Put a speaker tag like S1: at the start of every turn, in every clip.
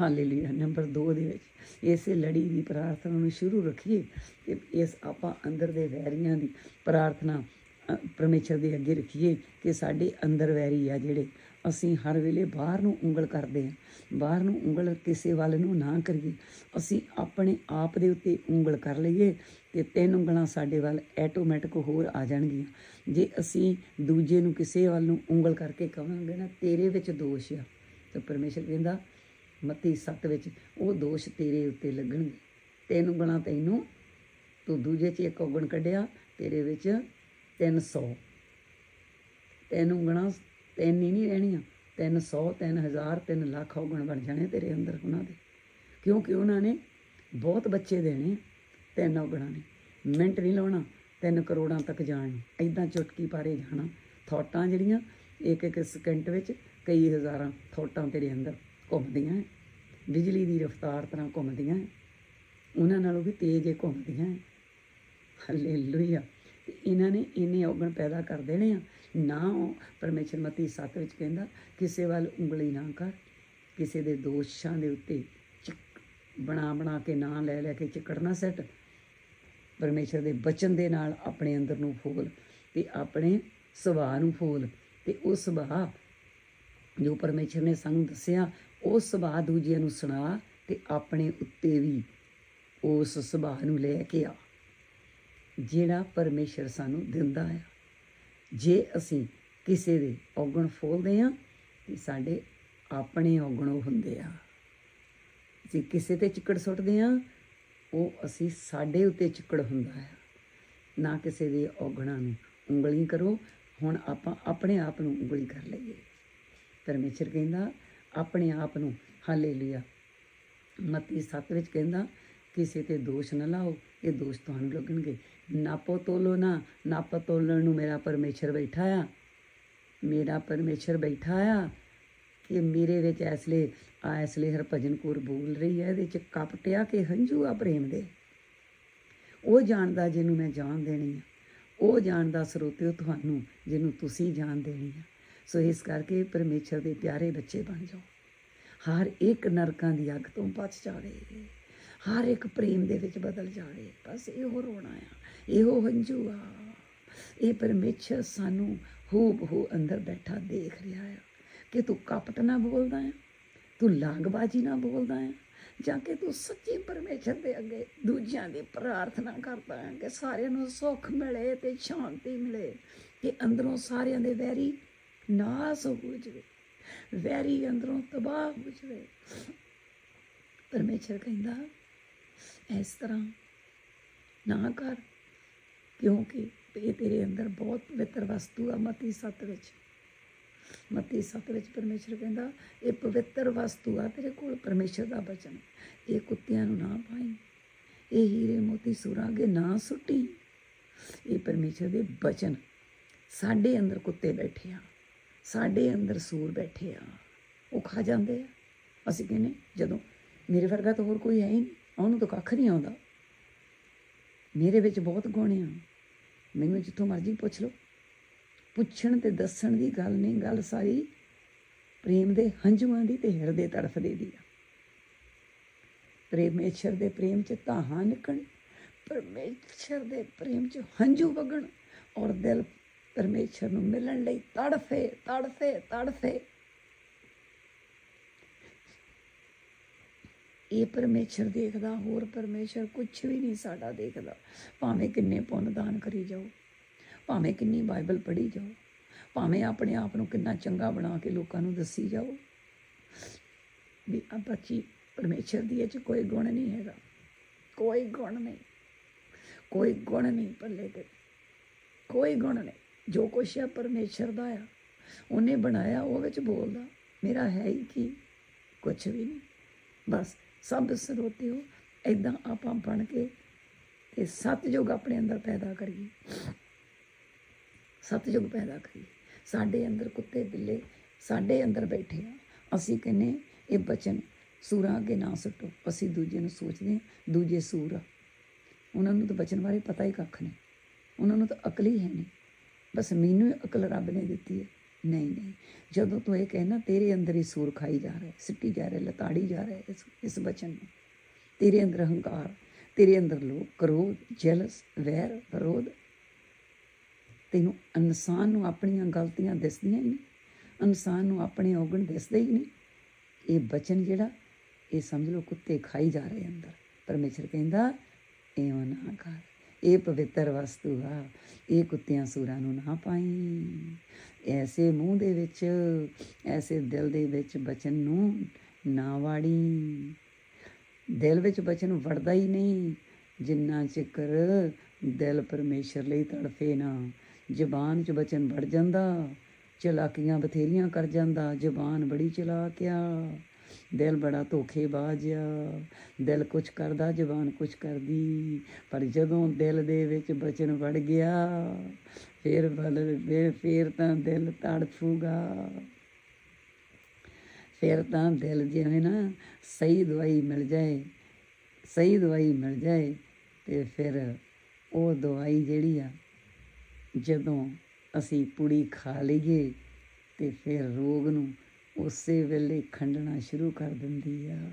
S1: Hallelujah number 2 ਦੇ ਵਿੱਚ। ਇਸੇ ਲੜੀ ਦੀ ਪ੍ਰਾਰਥਨਾ ਨੂੰ ਸ਼ੁਰੂ ਰੱਖੀਏ ਤੇ ਇਸ ਆਪਾਂ ਅੰਦਰ ਦੇ ਵੈਰੀਆਂ ਦੀ ਪ੍ਰਾਰਥਨਾ ਅ, ਪਰਮੇਸ਼ਰ ਦੇ ਅੱਗੇ ਰੱਖੀਏ ਕਿ ਸਾਡੇ ਅੰਦਰ ਵੈਰੀ ਆ ਜਿਹੜੇ। ਅਸੀਂ ਹਰ ਵੇਲੇ ਬਾਹਰ ਨੂੰ ਉਂਗਲ ਕਰਦੇ ਹਾਂ। ਬਾਹਰ ਨੂੰ ਉਂਗਲ ਕਿਸੇ ਵੱਲ ਨੂੰ ਨਾ ਕਰੀਏ। ਅਸੀਂ ਆਪਣੇ ਆਪ ਦੇ ਉੱਤੇ ਉਂਗਲ ਕਰ ਲਈਏ ਤੇ ਤਿੰਨ ਉਂਗਲਾਂ ਸਾਡੇ ਵੱਲ ਆਟੋਮੈਟਿਕ ਹੋਰ ਆ ਜਾਣਗੀਆਂ। ਜੇ ਅਸੀਂ ਦੂਜੇ ਨੂੰ ਕਿਸੇ ਵੱਲ ਨੂੰ ਉਂਗਲ ਕਰਕੇ ਕਵਾਂਗੇ ਨਾ ਤੇਰੇ ਵਿੱਚ ਦੋਸ਼ ਆ। ਤਾਂ ਪਰਮੇਸ਼ਰ ਕਹਿੰਦਾ ਮਤੀ 7 ਵਿੱਚ ਉਹ ਦੋਸ਼ ਤੇਰੇ ਉੱਤੇ ਲੱਗਣਗੇ। ਤਿੰਨ ਉਂਗਲਾਂ ਤੈਨੂੰ ਤੂੰ ਦੂਜੇ 'ਚ ਇੱਕ ਔਗਣ ਕੱਢਿਆ ਤੇਰੇ ਵਿੱਚ 300 ਤਿੰਨ ਉਂਗਲਾਂ ਤਿੰਨ ਹੀ ਨਹੀਂ ਰਹਿਣੀਆਂ। 300 3000 3 ਲੱਖ ਔਗਣ ਬਣ ਜਾਣੇ ਤੇਰੇ ਅੰਦਰ ਉਹਨਾਂ ਦੇ। ਕਿਉਂਕਿ ਉਹਨਾਂ ਨੇ ਬਹੁਤ ਬੱਚੇ ਦੇਣੇ ਆ, ਤਿੰਨ ਔਗਣਾਂ ਨੇ। ਮਿੰਟ ਨਹੀਂ ਲਾਉਣਾ ਤਿੰਨ ਕਰੋੜਾਂ ਤੱਕ ਜਾਣ। ਨੂੰ ਐਦਾਂ ਚੁਟਕੀ ਪਾਰੇ ਜਾਣਾ। ਥੋਟਾਂ ਜਿਹੜੀਆਂ ਇੱਕ ਇੱਕ ਸਕਿੰਟ ਵਿੱਚ ਕਈ ਹਜ਼ਾਰਾਂ ਥੋਟਾਂ ਤੇਰੇ ਅੰਦਰ ਘੁੰਮਦੀਆਂ ਬਿਜਲੀ ਦੀ ਰਫ਼ਤਾਰ ਤਰ੍ਹਾਂ ਘੁੰਮਦੀਆਂ ਹੈ। ਉਹਨਾਂ ਨਾਲੋਂ ਵੀ ਤੇਜ਼ ਇਹ ਘੁੰਮਦੀਆਂ ਹੈ। ਹਾਲੇਲੂਇਆ ਤੇ ਇਹਨਾਂ ਨੇ ਇੰਨੇ ਔਗਣ ਪੈਦਾ ਕਰ ਦੇਣੇ ਆ। ਨਾ ਉਹ ਪਰਮੇਸ਼ਰ ਮਤੀ 7 ਵਿੱਚ ਕਹਿੰਦਾ, ਕਿਸੇ ਵੱਲ ਉਂਗਲੀ ਨਾ ਕਰ। ਕਿਸੇ ਦੇ ਦੋਸ਼ਾਂ ਦੇ ਉੱਤੇ ਚਿਕ, ਬਣਾ ਬਣਾ ਕੇ ਨਾਂ ਲੈ ਲੈ ਕੇ ਚਿਕੜਨਾ ਸੈੱਟ। ਪਰਮੇਸ਼ਰ ਦੇ ਬਚਨ ਦੇ ਨਾਲ ਆਪਣੇ ਅੰਦਰ ਨੂੰ ਫੋਲ ਤੇ ਆਪਣੇ ਸੁਭਾਅ ਨੂੰ ਫੋਲ। ਤੇ ਉਹ ਸੁਭਾਅ ਜੋ ਪਰਮੇਸ਼ਰ ਨੇ ਸਾਨੂੰ ਦੱਸਿਆ ਉਹ ਸੁਭਾਅ ਦੂਜਿਆਂ ਨੂੰ ਸੁਣਾ ਤੇ ਆਪਣੇ ਉੱਤੇ ਵੀ ਉਸ ਸੁਭਾਅ ਨੂੰ ਲੈ ਕੇ ਆ। ਜਿਹੜਾ ਪਰਮੇਸ਼ਰ ਸਾਨੂੰ ਦਿੰਦਾ ਹੈ ਜੇ ਅਸੀਂ ਕਿਸੇ ਦੇ ਔਗਣ ਫੋਲਦੇ ਹਾਂ, ਤੇ ਸਾਡੇ ਆਪਣੇ ਔਗਣ ਹੁੰਦੇ ਆ। ਜੇ ਕਿਸੇ ਤੇ ਚਿੱਕੜ ਸੁੱਟਦੇ ਹਾਂ, ਉਹ ਅਸੀਂ ਸਾਡੇ ਉੱਤੇ ਚਿੱਕੜ ਹੁੰਦਾ ਹੈ ਨਾ ਕਿਸੇ ਦੇ ਔਗਣਾਂ ਨੂੰ ਉਂਗਲੀ ਕਰੋ, ਹੁਣ ਆਪਾਂ ਆਪਣੇ ਆਪ ਨੂੰ ਉਂਗਲੀ ਕਰ ਲਈਏ। ਪਰਮੇਸ਼ਰ ਕਹਿੰਦਾ ਆਪਣੇ ਆਪ ਨੂੰ, ਹਾਲੇਲੂਇਆ। ਮਤੀ 7 ਵਿੱਚ ਕਹਿੰਦਾ, ਕਿਸੇ ਤੇ ਦੋਸ਼ ਨਾ ਲਾਓ, ਇਹ ਦੋਸ਼ ਤੁਹਾਨੂੰ ਲੱਗਣਗੇ। ਨਾਪੋ ਤੋਲੋ ਨਾ ਨਾਪ ਤੋਲਣ ਨੂੰ ਮੇਰਾ ਪਰਮੇਸ਼ਰ ਬੈਠਾ ਆ। ਮੇਰਾ ਪਰਮੇਸ਼ਰ ਬੈਠਾ ਆ ਕਿ ਮੇਰੇ ਵਿੱਚ ਐਸਲੇ ਆ ਐਸਲੇ ਹਰਭਜਨ ਕੌਰ ਬੋਲ ਰਹੀ ਹੈ ਇਹਦੇ ਚ ਕਪਟਿਆ ਕਿ ਹੰਝੂ ਆ ਪ੍ਰੇਮ ਦੇ। ਉਹ ਜਾਣਦਾ ਜਿਹਨੂੰ ਮੈਂ ਜਾਣ ਦੇਣੀ ਆ। ਉਹ ਜਾਣਦਾ ਸਰੋਤਿਓ ਤੁਹਾਨੂੰ ਜਿਹਨੂੰ ਤੁਸੀਂ ਜਾਣ ਦੇਣੀ ਆ। ਸੋ ਇਸ ਕਰਕੇ ਪਰਮੇਸ਼ਰ ਦੇ ਪਿਆਰੇ ਬੱਚੇ ਬਣ ਜਾਓ। ਹਰ ਇੱਕ ਨਰਕਾਂ ਦੀ ਅੱਗ ਤੋਂ ਬਚ ਜਾਵੇ। ਹਰ ਇੱਕ ਪ੍ਰੇਮ ਦੇ ਵਿੱਚ ਬਦਲ ਜਾਵੇ। ਬਸ ਇਹੋ ਰੋਣਾ ਆ। ਇਹੋ ਹੰਝੂ ਆ। ਇਹ ਪਰਮੇਸ਼ਰ ਸਾਨੂੰ ਹੂਬ ਹੂ ਅੰਦਰ ਬੈਠਾ ਦੇਖ ਰਿਹਾ ਆ ਕਿ ਤੂੰ ਕਪਟ ਨਾ ਬੋਲਦਾ ਆ, ਤੂੰ ਲਾਗਬਾਜੀ ਨਾ ਬੋਲਦਾ ਆ, ਜਾਂ ਕਿ ਤੂੰ ਸੱਚੀ ਪਰਮੇਸ਼ਰ ਦੇ ਅੱਗੇ ਦੂਜਿਆਂ ਦੀ ਪ੍ਰਾਰਥਨਾ ਕਰਦਾ ਹੈ ਕਿ ਸਾਰਿਆਂ ਨੂੰ ਸੁੱਖ ਮਿਲੇ ਤੇ ਸ਼ਾਂਤੀ ਮਿਲੇ, ਕਿ ਅੰਦਰੋਂ ਸਾਰਿਆਂ ਦੇ ਵੈਰੀ ਨਾਸ ਹੋ ਜਵੇ, ਵੈਰੀ ਅੰਦਰੋਂ ਤਬਾਹ ਹੋ ਜਵੇ। ਪਰਮੇਸ਼ਰ ਕਹਿੰਦਾ, ਇਸ ਤਰ੍ਹਾਂ ਨਾ ਕਰ, ਕਿਉਂਕਿ ਇਹ ਤੇਰੇ ਅੰਦਰ ਬਹੁਤ ਪਵਿੱਤਰ ਵਸਤੂ ਆ, ਮਤੀ 7 ਵਿੱਚ। ਮਤੀ 7 ਵਿੱਚ ਪਰਮੇਸ਼ਰ ਕਹਿੰਦਾ, ਇਹ ਪਵਿੱਤਰ ਵਸਤੂ ਆ ਤੇਰੇ ਕੋਲ, ਪਰਮੇਸ਼ਰ ਦਾ ਬਚਨ। ਇਹ ਕੁੱਤਿਆਂ ਨੂੰ ਨਾ ਪਾਈ, ਇਹ ਹੀਰੇ ਮੋਤੀ ਸੂਰਾਂ ਅੱਗੇ ਨਾ ਸੁੱਟੀ। ਇਹ ਪਰਮੇਸ਼ਰ ਦੇ ਬਚਨ ਸਾਡੇ ਅੰਦਰ ਕੁੱਤੇ ਬੈਠੇ ਆ। ਸਾਡੇ ਅੰਦਰ ਸੂਰ ਬੈਠੇ ਆ, ਉਹ ਖਾ ਜਾਂਦੇ ਆ। ਅਸੀਂ ਕਹਿੰਨੇ ਜਦੋਂ ਮੇਰੇ ਵਰਗਾ ਤਾਂ ਹੋਰ ਕੋਈ ਹੈ ਹੀ ਨਹੀਂ, ਉਹਨੂੰ ਤਾਂ ਕੱਖ ਨਹੀਂ ਆਉਂਦਾ। ਮੇਰੇ ਵਿੱਚ ਬਹੁਤ ਗੁਣ ਆ। ਮੈਨੂੰ ਜਿੱਥੋਂ ਮਰਜ਼ੀ ਪੁੱਛ ਲਓ। ਪੁੱਛਣ ਤੇ ਦੱਸਣ ਦੀ ਗੱਲ ਨਹੀਂ, ਗੱਲ ਸਾਰੀ ਪ੍ਰੇਮ ਦੇ ਹੰਝੂਆਂ ਦੀ ਤੇ ਹਿਰਦੇ ਤੜਫਦੇ ਦੀ ਆ। ਪਰਮੇਸ਼ਰ ਦੇ ਪ੍ਰੇਮ ਚ ਤਾਹਾਂ ਨਿਕਣ ਪਰਮੇਸ਼ਰ ਦੇ ਪ੍ਰੇਮ ਚ ਹੰਝੂ ਵਗਣ ਔਰ ਦਿਲ ਪਰਮੇਸ਼ਰ ਨੂੰ ਮਿਲਣ ਲਈ ਤੜਫੇ ਤੜਫੇ ਤੜਫੇ। ਇਹ ਪਰਮੇਸ਼ਰ ਦੇਖਦਾ, ਹੋਰ ਪਰਮੇਸ਼ਰ ਕੁਝ ਵੀ ਨਹੀਂ ਸਾਡਾ ਦੇਖਦਾ। ਭਾਵੇਂ ਕਿੰਨੇ ਪੁੰਨ ਦਾਨ ਕਰੀ ਜਾਓ, ਭਾਵੇਂ ਕਿੰਨੀ ਬਾਈਬਲ ਪੜ੍ਹੀ ਜਾਓ, ਭਾਵੇਂ ਆਪਣੇ ਆਪ ਨੂੰ ਕਿੰਨਾ ਚੰਗਾ ਬਣਾ ਕੇ ਲੋਕਾਂ ਨੂੰ ਦੱਸੀ ਜਾਓ, ਵੀ ਆ ਬੱਚੀ ਪਰਮੇਸ਼ਰ ਦੀ ਇਹ ਚ ਕੋਈ ਗੁਣ ਨਹੀਂ ਹੈਗਾ। ਕੋਈ ਗੁਣ ਨਹੀਂ, ਕੋਈ ਗੁਣ ਨਹੀਂ ਪੱਲੇ ਤੇ, ਕੋਈ ਗੁਣ ਨਹੀਂ। ਜੋ ਕੁਛ ਆ ਪਰਮੇਸ਼ਰ ਦਾ ਆ, ਉਹਨੇ ਬਣਾਇਆ, ਉਹ ਵਿੱਚ ਬੋਲਦਾ, ਮੇਰਾ ਹੈ ਹੀ ਕੀ? ਕੁਛ ਵੀ ਨਹੀਂ। ਬਸ ਸਭ ਸਰੋਤੇ ਹੋ ਇਦਾਂ ਆਪਾਂ ਬਣ ਕੇ ਤੇ ਸਤਜੁਗ ਆਪਣੇ ਅੰਦਰ ਪੈਦਾ ਕਰੀਏ। ਸਤਜੁਗ ਪੈਦਾ ਕਰੀਏ। ਸਾਡੇ ਅੰਦਰ ਕੁੱਤੇ ਬਿੱਲੇ ਸਾਡੇ ਅੰਦਰ ਬੈਠੇ ਆ। ਅਸੀਂ ਕਹਿੰਨੇ ਇਹ ਬਚਨ ਸੂਰਾਂ ਅੱਗੇ ਨਾ ਸੁੱਟੋ। ਅਸੀਂ ਦੂਜੇ ਨੂੰ ਸੋਚਦੇ ਹਾਂ, ਦੂਜੇ ਸੂਰ ਆ। ਉਹਨਾਂ ਨੂੰ ਤਾਂ ਬਚਨ ਬਾਰੇ ਪਤਾ ਹੀ ਕੱਖ ਨਹੀਂ। ਉਹਨਾਂ ਨੂੰ ਤਾਂ ਅਕਲ ਹੀ ਹੈ ਨਹੀਂ। ਬਸ ਮੈਨੂੰ ਅਕਲ ਰੱਬ ਨੇ ਦਿੱਤੀ ਹੈ। ਨਹੀਂ ਨਹੀਂ। ਜਦੋਂ ਤੂੰ ਇਹ ਕਹਿਣਾ ਤੇਰੇ ਅੰਦਰ ਹੀ ਸੂਰ ਖਾਈ ਜਾ ਰਿਹਾ, ਸਿੱਟੀ ਜਾ ਰਿਹਾ, ਲਤਾੜੀ ਜਾ ਰਿਹਾ ਇਸ ਇਸ ਬਚਨ ਨੂੰ। ਤੇਰੇ ਅੰਦਰ ਹੰਕਾਰ, ਤੇਰੇ ਅੰਦਰ ਲੋਭ ਕਰੋਧ, ਜੈਲਸ, ਵੈਰ, ਵਿਰੋਧ। ਤੈਨੂੰ ਇਨਸਾਨ ਨੂੰ ਆਪਣੀਆਂ ਗਲਤੀਆਂ ਦਿਸਦੀਆਂ ਹੀ ਨਹੀਂ, ਇਨਸਾਨ ਨੂੰ ਆਪਣੇ ਔਗਣ ਦਿਸਦੇ ਹੀ ਨਹੀਂ। ਇਹ ਬਚਨ ਜਿਹੜਾ, ਇਹ ਸਮਝ ਲਓ ਕੁੱਤੇ ਖਾਈ ਜਾ ਰਹੇ ਅੰਦਰ। ਪਰਮੇਸ਼ਰ ਕਹਿੰਦਾ, ਇਉਂ ਨਾ ਕਰ। ਇਹ ਪਵਿੱਤਰ ਵਸਤੂ ਆ। ਇਹ ਕੁੱਤਿਆਂ ਸੂਰਾਂ ਨੂੰ ਨਾ ਪਾਈ। ਐਸੇ ਮੂੰਹ ਦੇ ਵਿੱਚ, ਐਸੇ ਦਿਲ ਦੇ ਵਿੱਚ ਬਚਨ ਨੂੰ ਨਾ ਵਾੜੀ। ਦਿਲ ਵਿੱਚ ਬਚਨ ਵੜਦਾ ਹੀ ਨਹੀਂ। ਜਿੰਨਾ ਚਿਕਰ ਦਿਲ ਪਰਮੇਸ਼ਰ ਲਈ ਤੜਫੇ ਨਾ, ਜ਼ਬਾਨ 'ਚ ਬਚਨ ਵੜ ਜਾਂਦਾ, ਚਲਾਕੀਆਂ ਬਥੇਰੀਆਂ ਕਰ ਜਾਂਦਾ, ਜ਼ਬਾਨ ਬੜੀ ਚਲਾਕਿਆ ਦਿਲ ਬੜਾ ਧੋਖੇਬਾਜ਼ ਆ ਦਿਲ ਕੁਛ ਕਰਦਾ, ਜ਼ਬਾਨ ਕੁਛ ਕਰਦੀ, ਪਰ ਜਦੋਂ ਦਿਲ ਦੇ ਵਿੱਚ ਬਚਨ ਵੜ ਗਿਆ, ਫਿਰ ਬਲ ਫਿਰ- ਫਿਰ ਤਾਂ ਦਿਲ ਤੜਫੂਗਾ। ਫਿਰ ਤਾਂ ਦਿਲ ਜਿਵੇਂ ਨਾ ਸਹੀ ਦਵਾਈ ਮਿਲ ਜਾਏ, ਸਹੀ ਦਵਾਈ ਮਿਲ ਜਾਏ, ਤੇ ਫਿਰ ਉਹ ਦਵਾਈ ਜਿਹੜੀ ਆ, ਜਦੋਂ ਅਸੀਂ ਪੁੜੀ ਖਾ ਲਈਏ, ਤੇ ਫਿਰ ਰੋਗ ਨੂੰ ਉਸੇ ਵੇਲੇ ਖੰਡਣਾ ਸ਼ੁਰੂ ਕਰ ਦਿੰਦੀ ਆ।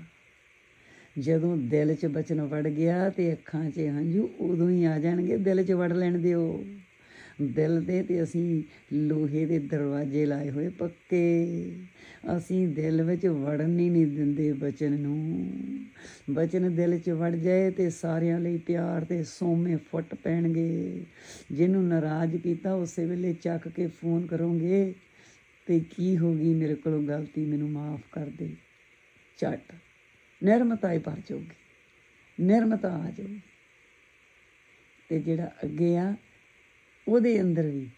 S1: ਜਦੋਂ ਦਿਲ 'ਚ ਬਚਨ ਵੜ ਗਿਆ ਤੇ ਅੱਖਾਂ 'ਚ ਹੰਝੂ ਉਦੋਂ ਹੀ ਆ ਜਾਣਗੇ ਦਿਲ 'ਚ ਵੜ ਲੈਣ ਦਿਓ। ਦਿਲ ਦੇ ਤੇ ਅਸੀਂ ਲੋਹੇ ਦੇ ਦਰਵਾਜ਼ੇ ਲਾਏ ਹੋਏ ਪੱਕੇ। ਅਸੀਂ ਦਿਲ ਵਿੱਚ ਵੜਨ ਹੀ ਨਹੀਂ ਦਿੰਦੇ ਬਚਨ ਨੂੰ। ਬਚਨ ਦਿਲ 'ਚ ਵੜ ਜਾਏ ਤੇ ਸਾਰਿਆਂ ਲਈ ਪਿਆਰ ਤੇ ਸੋਮੇ ਫੁੱਟ ਪੈਣਗੇ। ਜਿਹਨੂੰ ਨਾਰਾਜ਼ ਕੀਤਾ ਉਸੇ ਵੇਲੇ ਚੱਕ ਕੇ ਫੋਨ ਕਰੋਗੇ ਤੇ ਕੀ ਹੋ ਗਈ? ਮੇਰੇ ਕੋਲੋਂ ਗਲਤੀ ਮੈਨੂੰ ਮਾਫ ਕਰ ਦੇ। ਝਟ। ਨਿਰਮਤਾ ਹੀ ਭਰ ਜਾਊਗੀ। ਨਿਰਮਤਾ ਆ ਜਾਊਗੀ। ਤੇ ਜਿਹੜਾ ਅੱਗੇ ਆ, ਉਹਦੇ ਅੰਦਰ ਵੀ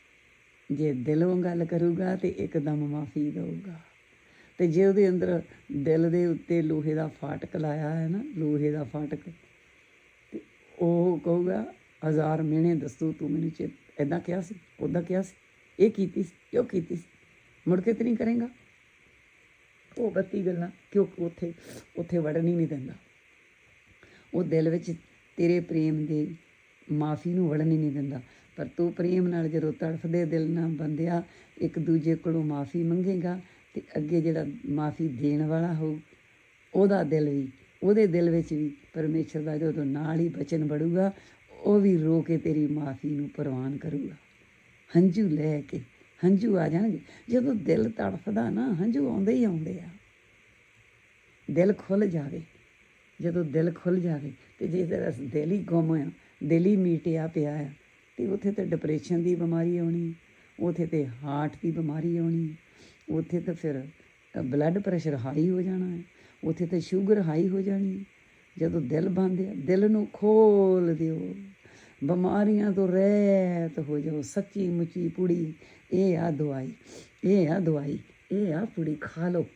S1: ਜੇ ਦਿਲੋਂ ਗੱਲ ਕਰੂਗਾ ਤੇ ਇੱਕਦਮ ਮਾਫੀ ਦੇਊਗਾ। ਤੇ ਜੇ ਉਹਦੇ ਅੰਦਰ ਦਿਲ ਦੇ ਉੱਤੇ ਲੋਹੇ ਦਾ ਫਾਟਕ ਲਾਇਆ ਹੈ ਨਾ, ਲੋਹੇ ਦਾ ਫਾਟਕ, ਤੇ ਉਹ ਕਹੂਗਾ, ਹਜ਼ਾਰ ਮਿਹਣੇ ਦੱਸੂ, ਤੂੰ ਮੈਨੂੰ ਚੇ ਐਦਾਂ ਕਿਹਾ ਸੀ ਉਦਾਂ ਕਿਹਾ ਸੀ। ਇਹ ਕੀਤੀ ਸੀ ਕਿਉਂ ਕੀਤੀ ਸੀ। ਮੁੜ ਕੇ ਤੇ ਨਹੀਂ ਕਰੇਗਾ। ਉਹ ਬੱਤੀ ਗੱਲਾਂ ਕਿਉਂਕਿ ਉੱਥੇ ਉੱਥੇ ਵੜਨ ਹੀ ਨਹੀਂ ਦਿੰਦਾ। ਉਹ ਦਿਲ ਵਿੱਚ ਤੇਰੇ ਪ੍ਰੇਮ ਦੇ ਮਾਫੀ ਨੂੰ ਵੜਨ ਹੀ ਨਹੀਂ ਦਿੰਦਾ। ਪਰ ਤੂੰ ਪ੍ਰੇਮ ਨਾਲ ਜਦੋਂ ਤੜਫਦੇ ਦਿਲ ਨਾਲ ਬੰਦਿਆ, ਇੱਕ ਦੂਜੇ ਕੋਲੋਂ ਮਾਫੀ ਮੰਗੇਗਾ ਤੇ ਅੱਗੇ ਜਿਹੜਾ ਮਾਫੀ ਦੇਣ ਵਾਲਾ ਹੋਊ, ਉਹਦਾ ਦਿਲ ਵੀ, ਉਹਦੇ ਦਿਲ ਵਿੱਚ ਵੀ ਪਰਮੇਸ਼ਰ ਦਾ ਜਦੋਂ ਨਾਲ ਹੀ ਬਚਨ ਬੜੂਗਾ ਉਹ ਵੀ ਰੋ ਕੇ ਤੇਰੀ ਮਾਫੀ ਨੂੰ ਪ੍ਰਵਾਨ ਕਰੂਗਾ। ਹੰਝੂ ਲੈ ਕੇ। ਹੰਝੂ ਆ ਜਾਣਗੇ। ਜਦੋਂ ਦਿਲ ਤੜਫਦਾ ਨਾ, ਹੰਝੂ ਆਉਂਦੇ ਹੀ ਆਉਂਦੇ ਆ। ਦਿਲ ਖੁੱਲ ਜਾਵੇ। ਜਦੋਂ ਦਿਲ ਖੁੱਲ ਜਾਵੇ ਤੇ ਜੇ ਤੇਰਾ ਦਿਲ ਹੀ ਗੁੰਮ ਆ, ਦਿਲ ਹੀ ਮੀਟਿਆ ਪਿਆ ਆ, ਤੇ ਉੱਥੇ ਤੇ ਡਿਪਰੈਸ਼ਨ ਦੀ ਬਿਮਾਰੀ ਆਉਣੀ, ਉੱਥੇ ਤੇ ਹਾਰਟ ਦੀ ਬਿਮਾਰੀ ਆਉਣੀ, ਉੱਥੇ ਤਾਂ ਫਿਰ ਬਲੱਡ ਪ੍ਰੈਸ਼ਰ ਹਾਈ ਹੋ ਜਾਣਾ ਹੈ, ਉੱਥੇ ਤੇ ਸ਼ੂਗਰ ਹਾਈ ਹੋ ਜਾਣੀ। ਜਦੋਂ ਦਿਲ ਬੰਦ ਆ, ਦਿਲ ਨੂੰ ਖੋਲ ਦਿਓ। ਬਿਮਾਰੀਆਂ ਤੋਂ ਰਹਿਤ ਹੋ ਜਾਓ, ਸੱਚੀ ਮੁੱਚੀ ਪੁੜੀ ਇਹ ਆ ਦਵਾਈ ਇਹ ਆ ਦਵਾਈ ਇਹ ਆ ਪੁੜੀ ਖਾ ਲਓ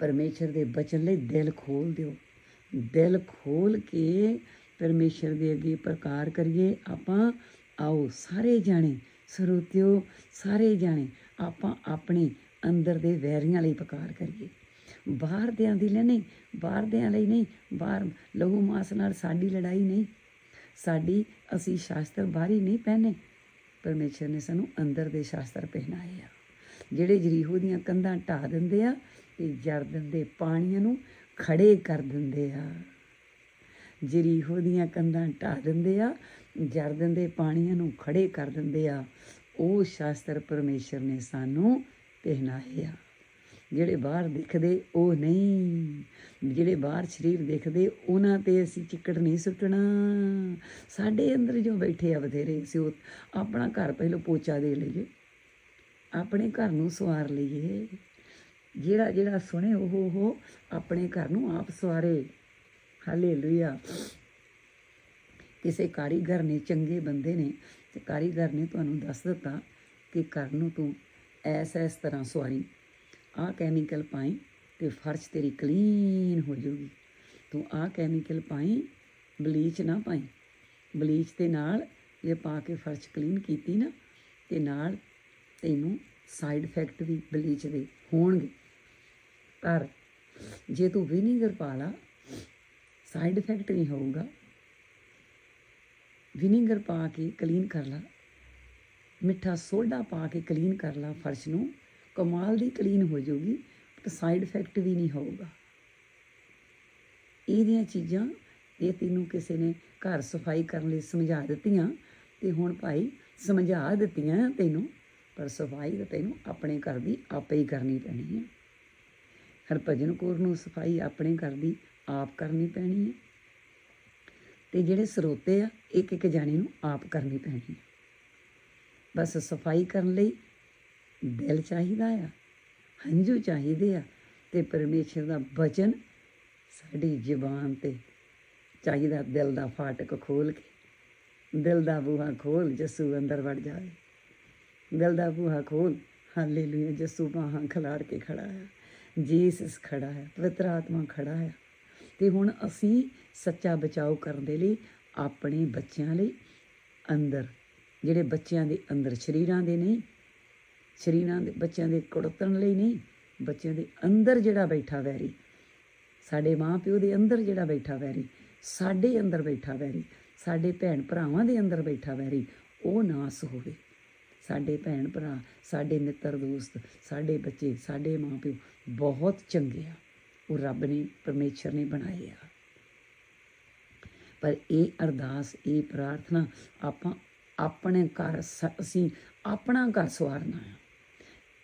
S1: ਪਰਮੇਸ਼ਰ ਦੇ ਬਚਨ ਲਈ ਦਿਲ ਖੋਲ ਦਿਓ ਦਿਲ ਖੋਲ ਕੇ ਪਰਮੇਸ਼ਰ ਦੇ ਅੱਗੇ ਪ੍ਰਕਾਰ ਕਰੀਏ ਆਪਾਂ ਆਓ ਸਾਰੇ ਜਾਣੇ ਸਰੋਤਿਓ ਸਾਰੇ ਜਾਣੇ ਆਪਾਂ ਆਪਣੇ ਅੰਦਰ ਦੇ ਵੈਰੀਆਂ ਲਈ ਪ੍ਰਕਾਰ ਕਰੀਏ ਬਾਹਰ ਦਿਆਂ ਦੀ ਲਈ ਨਹੀਂ ਬਾਹਰ ਦਿਆਂ ਲਈ ਨਹੀਂ ਬਾਹਰ ਲਹੂ ਮਾਸ ਨਾਲ ਸਾਡੀ ਲੜਾਈ ਨਹੀਂ ਸਾਡੀ ਅਸੀਂ ਸ਼ਾਸਤਰ ਬਾਹਰੀ ਨਹੀਂ ਪਹਿਨੇ ਪਰਮੇਸ਼ਰ ਨੇ ਸਾਨੂੰ ਅੰਦਰ ਦੇ ਸ਼ਾਸਤਰ ਪਹਿਨਾਏ ਆ। ਜਿਹੜੇ ਜਰੀਹੋ ਦੀਆਂ ਕੰਧਾਂ ਢਾ ਦਿੰਦੇ ਆ ਤੇ ਜਰਦਨ ਦੇ ਪਾਣੀਆਂ ਨੂੰ ਖੜੇ ਕਰ ਦਿੰਦੇ ਆ। ਜਰੀਹੋ ਦੀਆਂ ਕੰਧਾਂ ਢਾ ਦਿੰਦੇ ਆ ਜਰਦਨ ਦੇ ਪਾਣੀਆਂ ਨੂੰ ਖੜੇ ਕਰ ਦਿੰਦੇ ਆ। ਉਹ ਸ਼ਾਸਤਰ ਪਰਮੇਸ਼ਰ ਨੇ ਸਾਨੂੰ ਪਹਿਨਾਏ ਆ। ਜਿਹੜੇ ਬਾਹਰ ਦਿਖਦੇ ਉਹ ਨਹੀਂ। ਜਿਹੜੇ ਬਾਹਰ ਸਰੀਰ ਦਿਖਦੇ ਉਹਨਾਂ ਤੇ ਅਸੀਂ ਚਿੱਕੜ ਨਹੀਂ ਸੁੱਟਣਾ। ਸਾਡੇ ਅੰਦਰ ਜੋ ਬੈਠੇ ਆ ਬਥੇਰੇ, ਅਸੀਂ ਉਹ ਆਪਣਾ ਘਰ ਪਹਿਲਾਂ ਪੋਚਾ ਦੇ ਲਈਏ, ਆਪਣੇ ਘਰ ਨੂੰ ਸਵਾਰ ਲਈਏ। ਜਿਹੜਾ ਜਿਹੜਾ ਸੁਣੇ ਉਹ ਉਹ ਆਪਣੇ ਘਰ ਨੂੰ ਆਪ ਸਵਾਰੇ। ਹਾਲੇਲੂਇਆ। ਕਿਸੇ ਕਾਰੀਗਰ ਨੇ, ਚੰਗੇ ਬੰਦੇ ਨੇ, ਤੇ ਕਾਰੀਗਰ ਨੇ ਤੁਹਾਨੂੰ ਦੱਸ ਦਿੱਤਾ ਕਿ ਘਰ ਨੂੰ ਤੂੰ ਐਸ ਐਸ ਤਰ੍ਹਾਂ ਸਵਾਰੀ। ਆਹ ਕੈਮੀਕਲ ਪਾਈ ਤੇ ਫਰਸ਼ ਤੇਰੀ ਕਲੀਨ ਹੋ ਜਾਊਗੀ। ਤੂੰ ਆਹ ਕੈਮੀਕਲ ਪਾਈ ਬਲੀਚ ਨਾ ਪਾਈ। ਬਲੀਚ ਦੇ ਨਾਲ ਜੇ ਪਾ ਕੇ ਫਰਸ਼ ਕਲੀਨ ਕੀਤੀ ਨਾ, ਤੇ ਨਾਲ ਤੈਨੂੰ ਸਾਈਡ ਇਫੈਕਟ ਵੀ ਬਲੀਚ ਦੇ ਹੋਣਗੇ। ਪਰ ਜੇ ਤੂੰ ਵਿਨੀਗਰ ਪਾ ਲਾ ਸਾਈਡ ਇਫੈਕਟ ਨਹੀਂ ਹੋਊਗਾ। ਵਿਨੀਗਰ ਪਾ ਕੇ ਕਲੀਨ ਕਰ ਲਾ। ਮਿੱਠਾ ਸੋਡਾ ਪਾ ਕੇ ਕਲੀਨ ਕਰ ਲਾ ਫਰਸ਼ ਨੂੰ। ਕਮਾਲ ਦੀ ਕਲੀਨ ਹੋ ਜਾਊਗੀ ਤੇ ਸਾਈਡ ਇਫੈਕਟ ਵੀ ਨਹੀਂ ਹੋਊਗਾ। ਇਹਦੀਆਂ ਚੀਜ਼ਾਂ ਇਹ ਤੈਨੂੰ ਕਿਸੇ ਨੇ ਘਰ ਸਫ਼ਾਈ ਕਰਨ ਲਈ ਸਮਝਾ ਦਿੱਤੀਆਂ, ਤੇ ਹੁਣ ਭਾਈ ਸਮਝਾ ਦਿੱਤੀਆਂ ਤੈਨੂੰ, ਪਰ ਸਫ਼ਾਈ ਤਾਂ ਤੈਨੂੰ ਆਪਣੇ ਘਰ ਦੀ ਆਪੇ ਹੀ ਕਰਨੀ ਪੈਣੀ ਹੈ। ਹਰਭਜਨ ਕੌਰ ਨੂੰ ਸਫ਼ਾਈ ਆਪਣੇ ਘਰ ਦੀ ਆਪ ਕਰਨੀ ਪੈਣੀ ਹੈ। ਤੇ ਜਿਹੜੇ ਸਰੋਤੇ ਆ ਇੱਕ ਇੱਕ ਜਾਣੇ ਨੂੰ ਆਪ ਕਰਨੀ ਪੈਣੀ ਹੈ। ਬਸ ਸਫ਼ਾਈ ਕਰਨ ਲਈ ਦਿਲ ਚਾਹੀਦਾ ਆ, ਹੰਝੂ ਚਾਹੀਦੇ ਆ ਤੇ ਪਰਮੇਸ਼ਰ ਦਾ ਬਚਨ ਸਾਡੀ ਜ਼ੁਬਾਨ ਤੇ ਚਾਹੀਦਾ ਦਿਲ ਦਾ ਫਾਟਕ ਖੋਲ ਕੇ, ਦਿਲ ਦਾ ਬੂਹਾ ਖੋਲ ਜਸੂ ਅੰਦਰ ਵੜ ਜਾਵੇ। ਦਿਲ ਦਾ ਬੂਹਾ ਖੋਲ, ਹਾਲੇਲੂਇਆ, ਜਸੂ ਬਾਹਾਂ ਖਿਲਾਰ ਕੇ ਖੜਾ ਹੈ ਜੀਸਸ ਖੜਾ ਹੈ ਪਵਿੱਤਰ ਆਤਮਾ ਖੜਾ ਹੈ ਤੇ ਹੁਣ ਅਸੀਂ ਸੱਚਾ ਬਚਾਓ ਕਰਨ ਦੇ ਲਈ, ਆਪਣੇ ਬੱਚਿਆਂ ਲਈ ਅੰਦਰ, ਜਿਹੜੇ ਬੱਚਿਆਂ ਦੇ ਅੰਦਰ, ਸ਼ਰੀਰਾਂ ਦੇ ਨਹੀਂ ਸ਼ਰੀਰਾਂ ਦੇ, ਬੱਚਿਆਂ ਦੇ ਕੁੜਤਣ ਲਈ ਨਹੀਂ, ਬੱਚਿਆਂ ਦੇ ਅੰਦਰ ਜਿਹੜਾ ਬੈਠਾ ਵੈਰੀ, ਸਾਡੇ ਮਾਂ ਪਿਓ ਦੇ ਅੰਦਰ ਜਿਹੜਾ ਬੈਠਾ ਵੈਰੀ, ਸਾਡੇ ਅੰਦਰ ਬੈਠਾ ਵੈਰੀ, ਸਾਡੇ ਭੈਣ ਭਰਾਵਾਂ ਦੇ ਅੰਦਰ ਬੈਠਾ ਵੈਰੀ, ਉਹ ਨਾਸ ਹੋਵੇ। ਸਾਡੇ ਭੈਣ ਭਰਾ, ਸਾਡੇ ਮਿੱਤਰ ਦੋਸਤ, ਸਾਡੇ ਬੱਚੇ, ਸਾਡੇ ਮਾਂ ਪਿਓ ਬਹੁਤ ਚੰਗੇ ਆ। ਉਹ ਰੱਬ ਨੇ, ਪਰਮੇਸ਼ਰ ਨੇ ਬਣਾਏ ਆ। ਪਰ ਇਹ ਅਰਦਾਸ, ਇਹ ਪ੍ਰਾਰਥਨਾ ਆਪਾਂ ਆਪਣੇ ਘਰ ਸ- ਅਸੀਂ ਆਪਣਾ ਘਰ ਸਵਾਰਨਾ ਆ।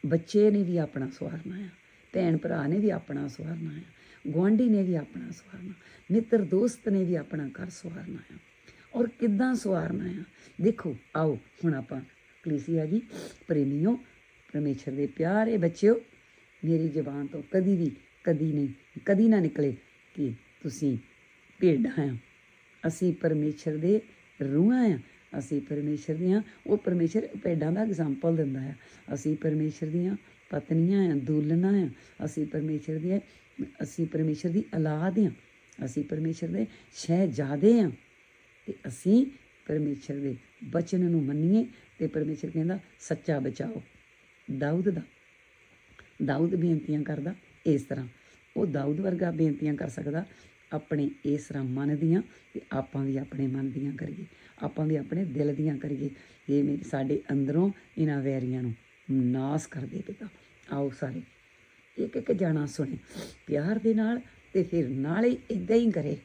S1: ਬੱਚੇ ਨੇ ਵੀ ਆਪਣਾ ਸਵਾਰਨਾ ਆ, ਭੈਣ ਭਰਾ ਨੇ ਵੀ ਆਪਣਾ ਸਵਾਰਨਾ ਆ, ਗੁਆਂਢੀ ਨੇ ਵੀ ਆਪਣਾ ਸਵਾਰਨਾ, ਮਿੱਤਰ ਦੋਸਤ ਨੇ ਵੀ ਆਪਣਾ ਘਰ ਸਵਾਰਨਾ ਆ। ਔਰ ਕਿੱਦਾਂ ਸਵਾਰਨਾ ਆ? ਦੇਖੋ, ਆਓ, ਹੁਣ ਆਪਾਂ ਕਲੀਸੀਆ ਜੀ, ਪ੍ਰੇਮੀਓ, ਪਰਮੇਸ਼ਰ ਦੇ ਪਿਆਰੇ ਬੱਚਿਓ, ਮੇਰੀ ਜ਼ਬਾਨ ਤੋਂ ਕਦੀ ਵੀ, ਕਦੀ ਨਹੀਂ, ਕਦੀ ਨਾ ਨਿਕਲੇ ਕਿ ਤੁਸੀਂ ਭੇਡਾਂ ਆ। ਅਸੀਂ ਪਰਮੇਸ਼ਰ ਦੇ ਰੂਹਾਂ ਆ ਅਸੀਂ ਪਰਮੇਸ਼ਰ ਦੀਆਂ, ਉਹ ਪਰਮੇਸ਼ਰ ਭੇਡਾਂ ਦਾ ਐਗਜ਼ਾਮਪਲ ਦਿੰਦਾ ਹੈ ਅਸੀਂ ਪਰਮੇਸ਼ਰ ਦੀਆਂ ਪਤਨੀਆਂ ਆ, ਦੁਲਹਨਾਂ ਆ। ਅਸੀਂ ਪਰਮੇਸ਼ਰ ਦੀਆਂ ਅਸੀਂ ਪਰਮੇਸ਼ਰ ਦੀ ਔਲਾਦ ਆ। ਅਸੀਂ ਪਰਮੇਸ਼ਰ ਦੇ ਸ਼ਹਿਜ਼ਾਦੇ ਆ। ਤੇ ਅਸੀਂ ਪਰਮੇਸ਼ਰ ਦੇ ਬਚਨ ਨੂੰ ਮੰਨੀਏ ਤੇ ਪਰਮੇਸ਼ਰ ਕਹਿੰਦਾ, ਸੱਚਾ ਬਚਾਓ। ਦਾਊਦ ਦਾ। ਦਾਊਦ ਬੇਨਤੀਆਂ ਕਰਦਾ ਇਸ ਤਰ੍ਹਾਂ। ਉਹ ਦਾਊਦ ਵਰਗਾ ਬੇਨਤੀਆਂ ਕਰ ਸਕਦਾ, ਆਪਣੇ ਇਸ ਤਰ੍ਹਾਂ ਮਨ ਦੀਆਂ ਤੇ ਆਪਾਂ ਵੀ ਆਪਣੇ ਮਨ ਦੀਆਂ ਕਰੀਏ। ਆਪਾਂ ਵੀ ਆਪਣੇ ਦਿਲ ਦੀਆਂ ਕਰੀਏ। ਇਹ ਮੇਰੇ ਸਾਡੇ ਅੰਦਰੋਂ ਇਹਨਾਂ ਵੈਰੀਆਂ ਨੂੰ ਨਾਸ ਕਰ ਦੇ ਪਿਤਾ ਆਓ ਸਾਰੇ, ਇੱਕ ਇੱਕ ਜਾਣਾ ਸੁਣੇ, ਪਿਆਰ ਦੇ ਨਾਲ ਤੇ ਫਿਰ ਨਾਲੇ ਹੀ ਇਦਾਂ ਹੀ ਕਰੇ।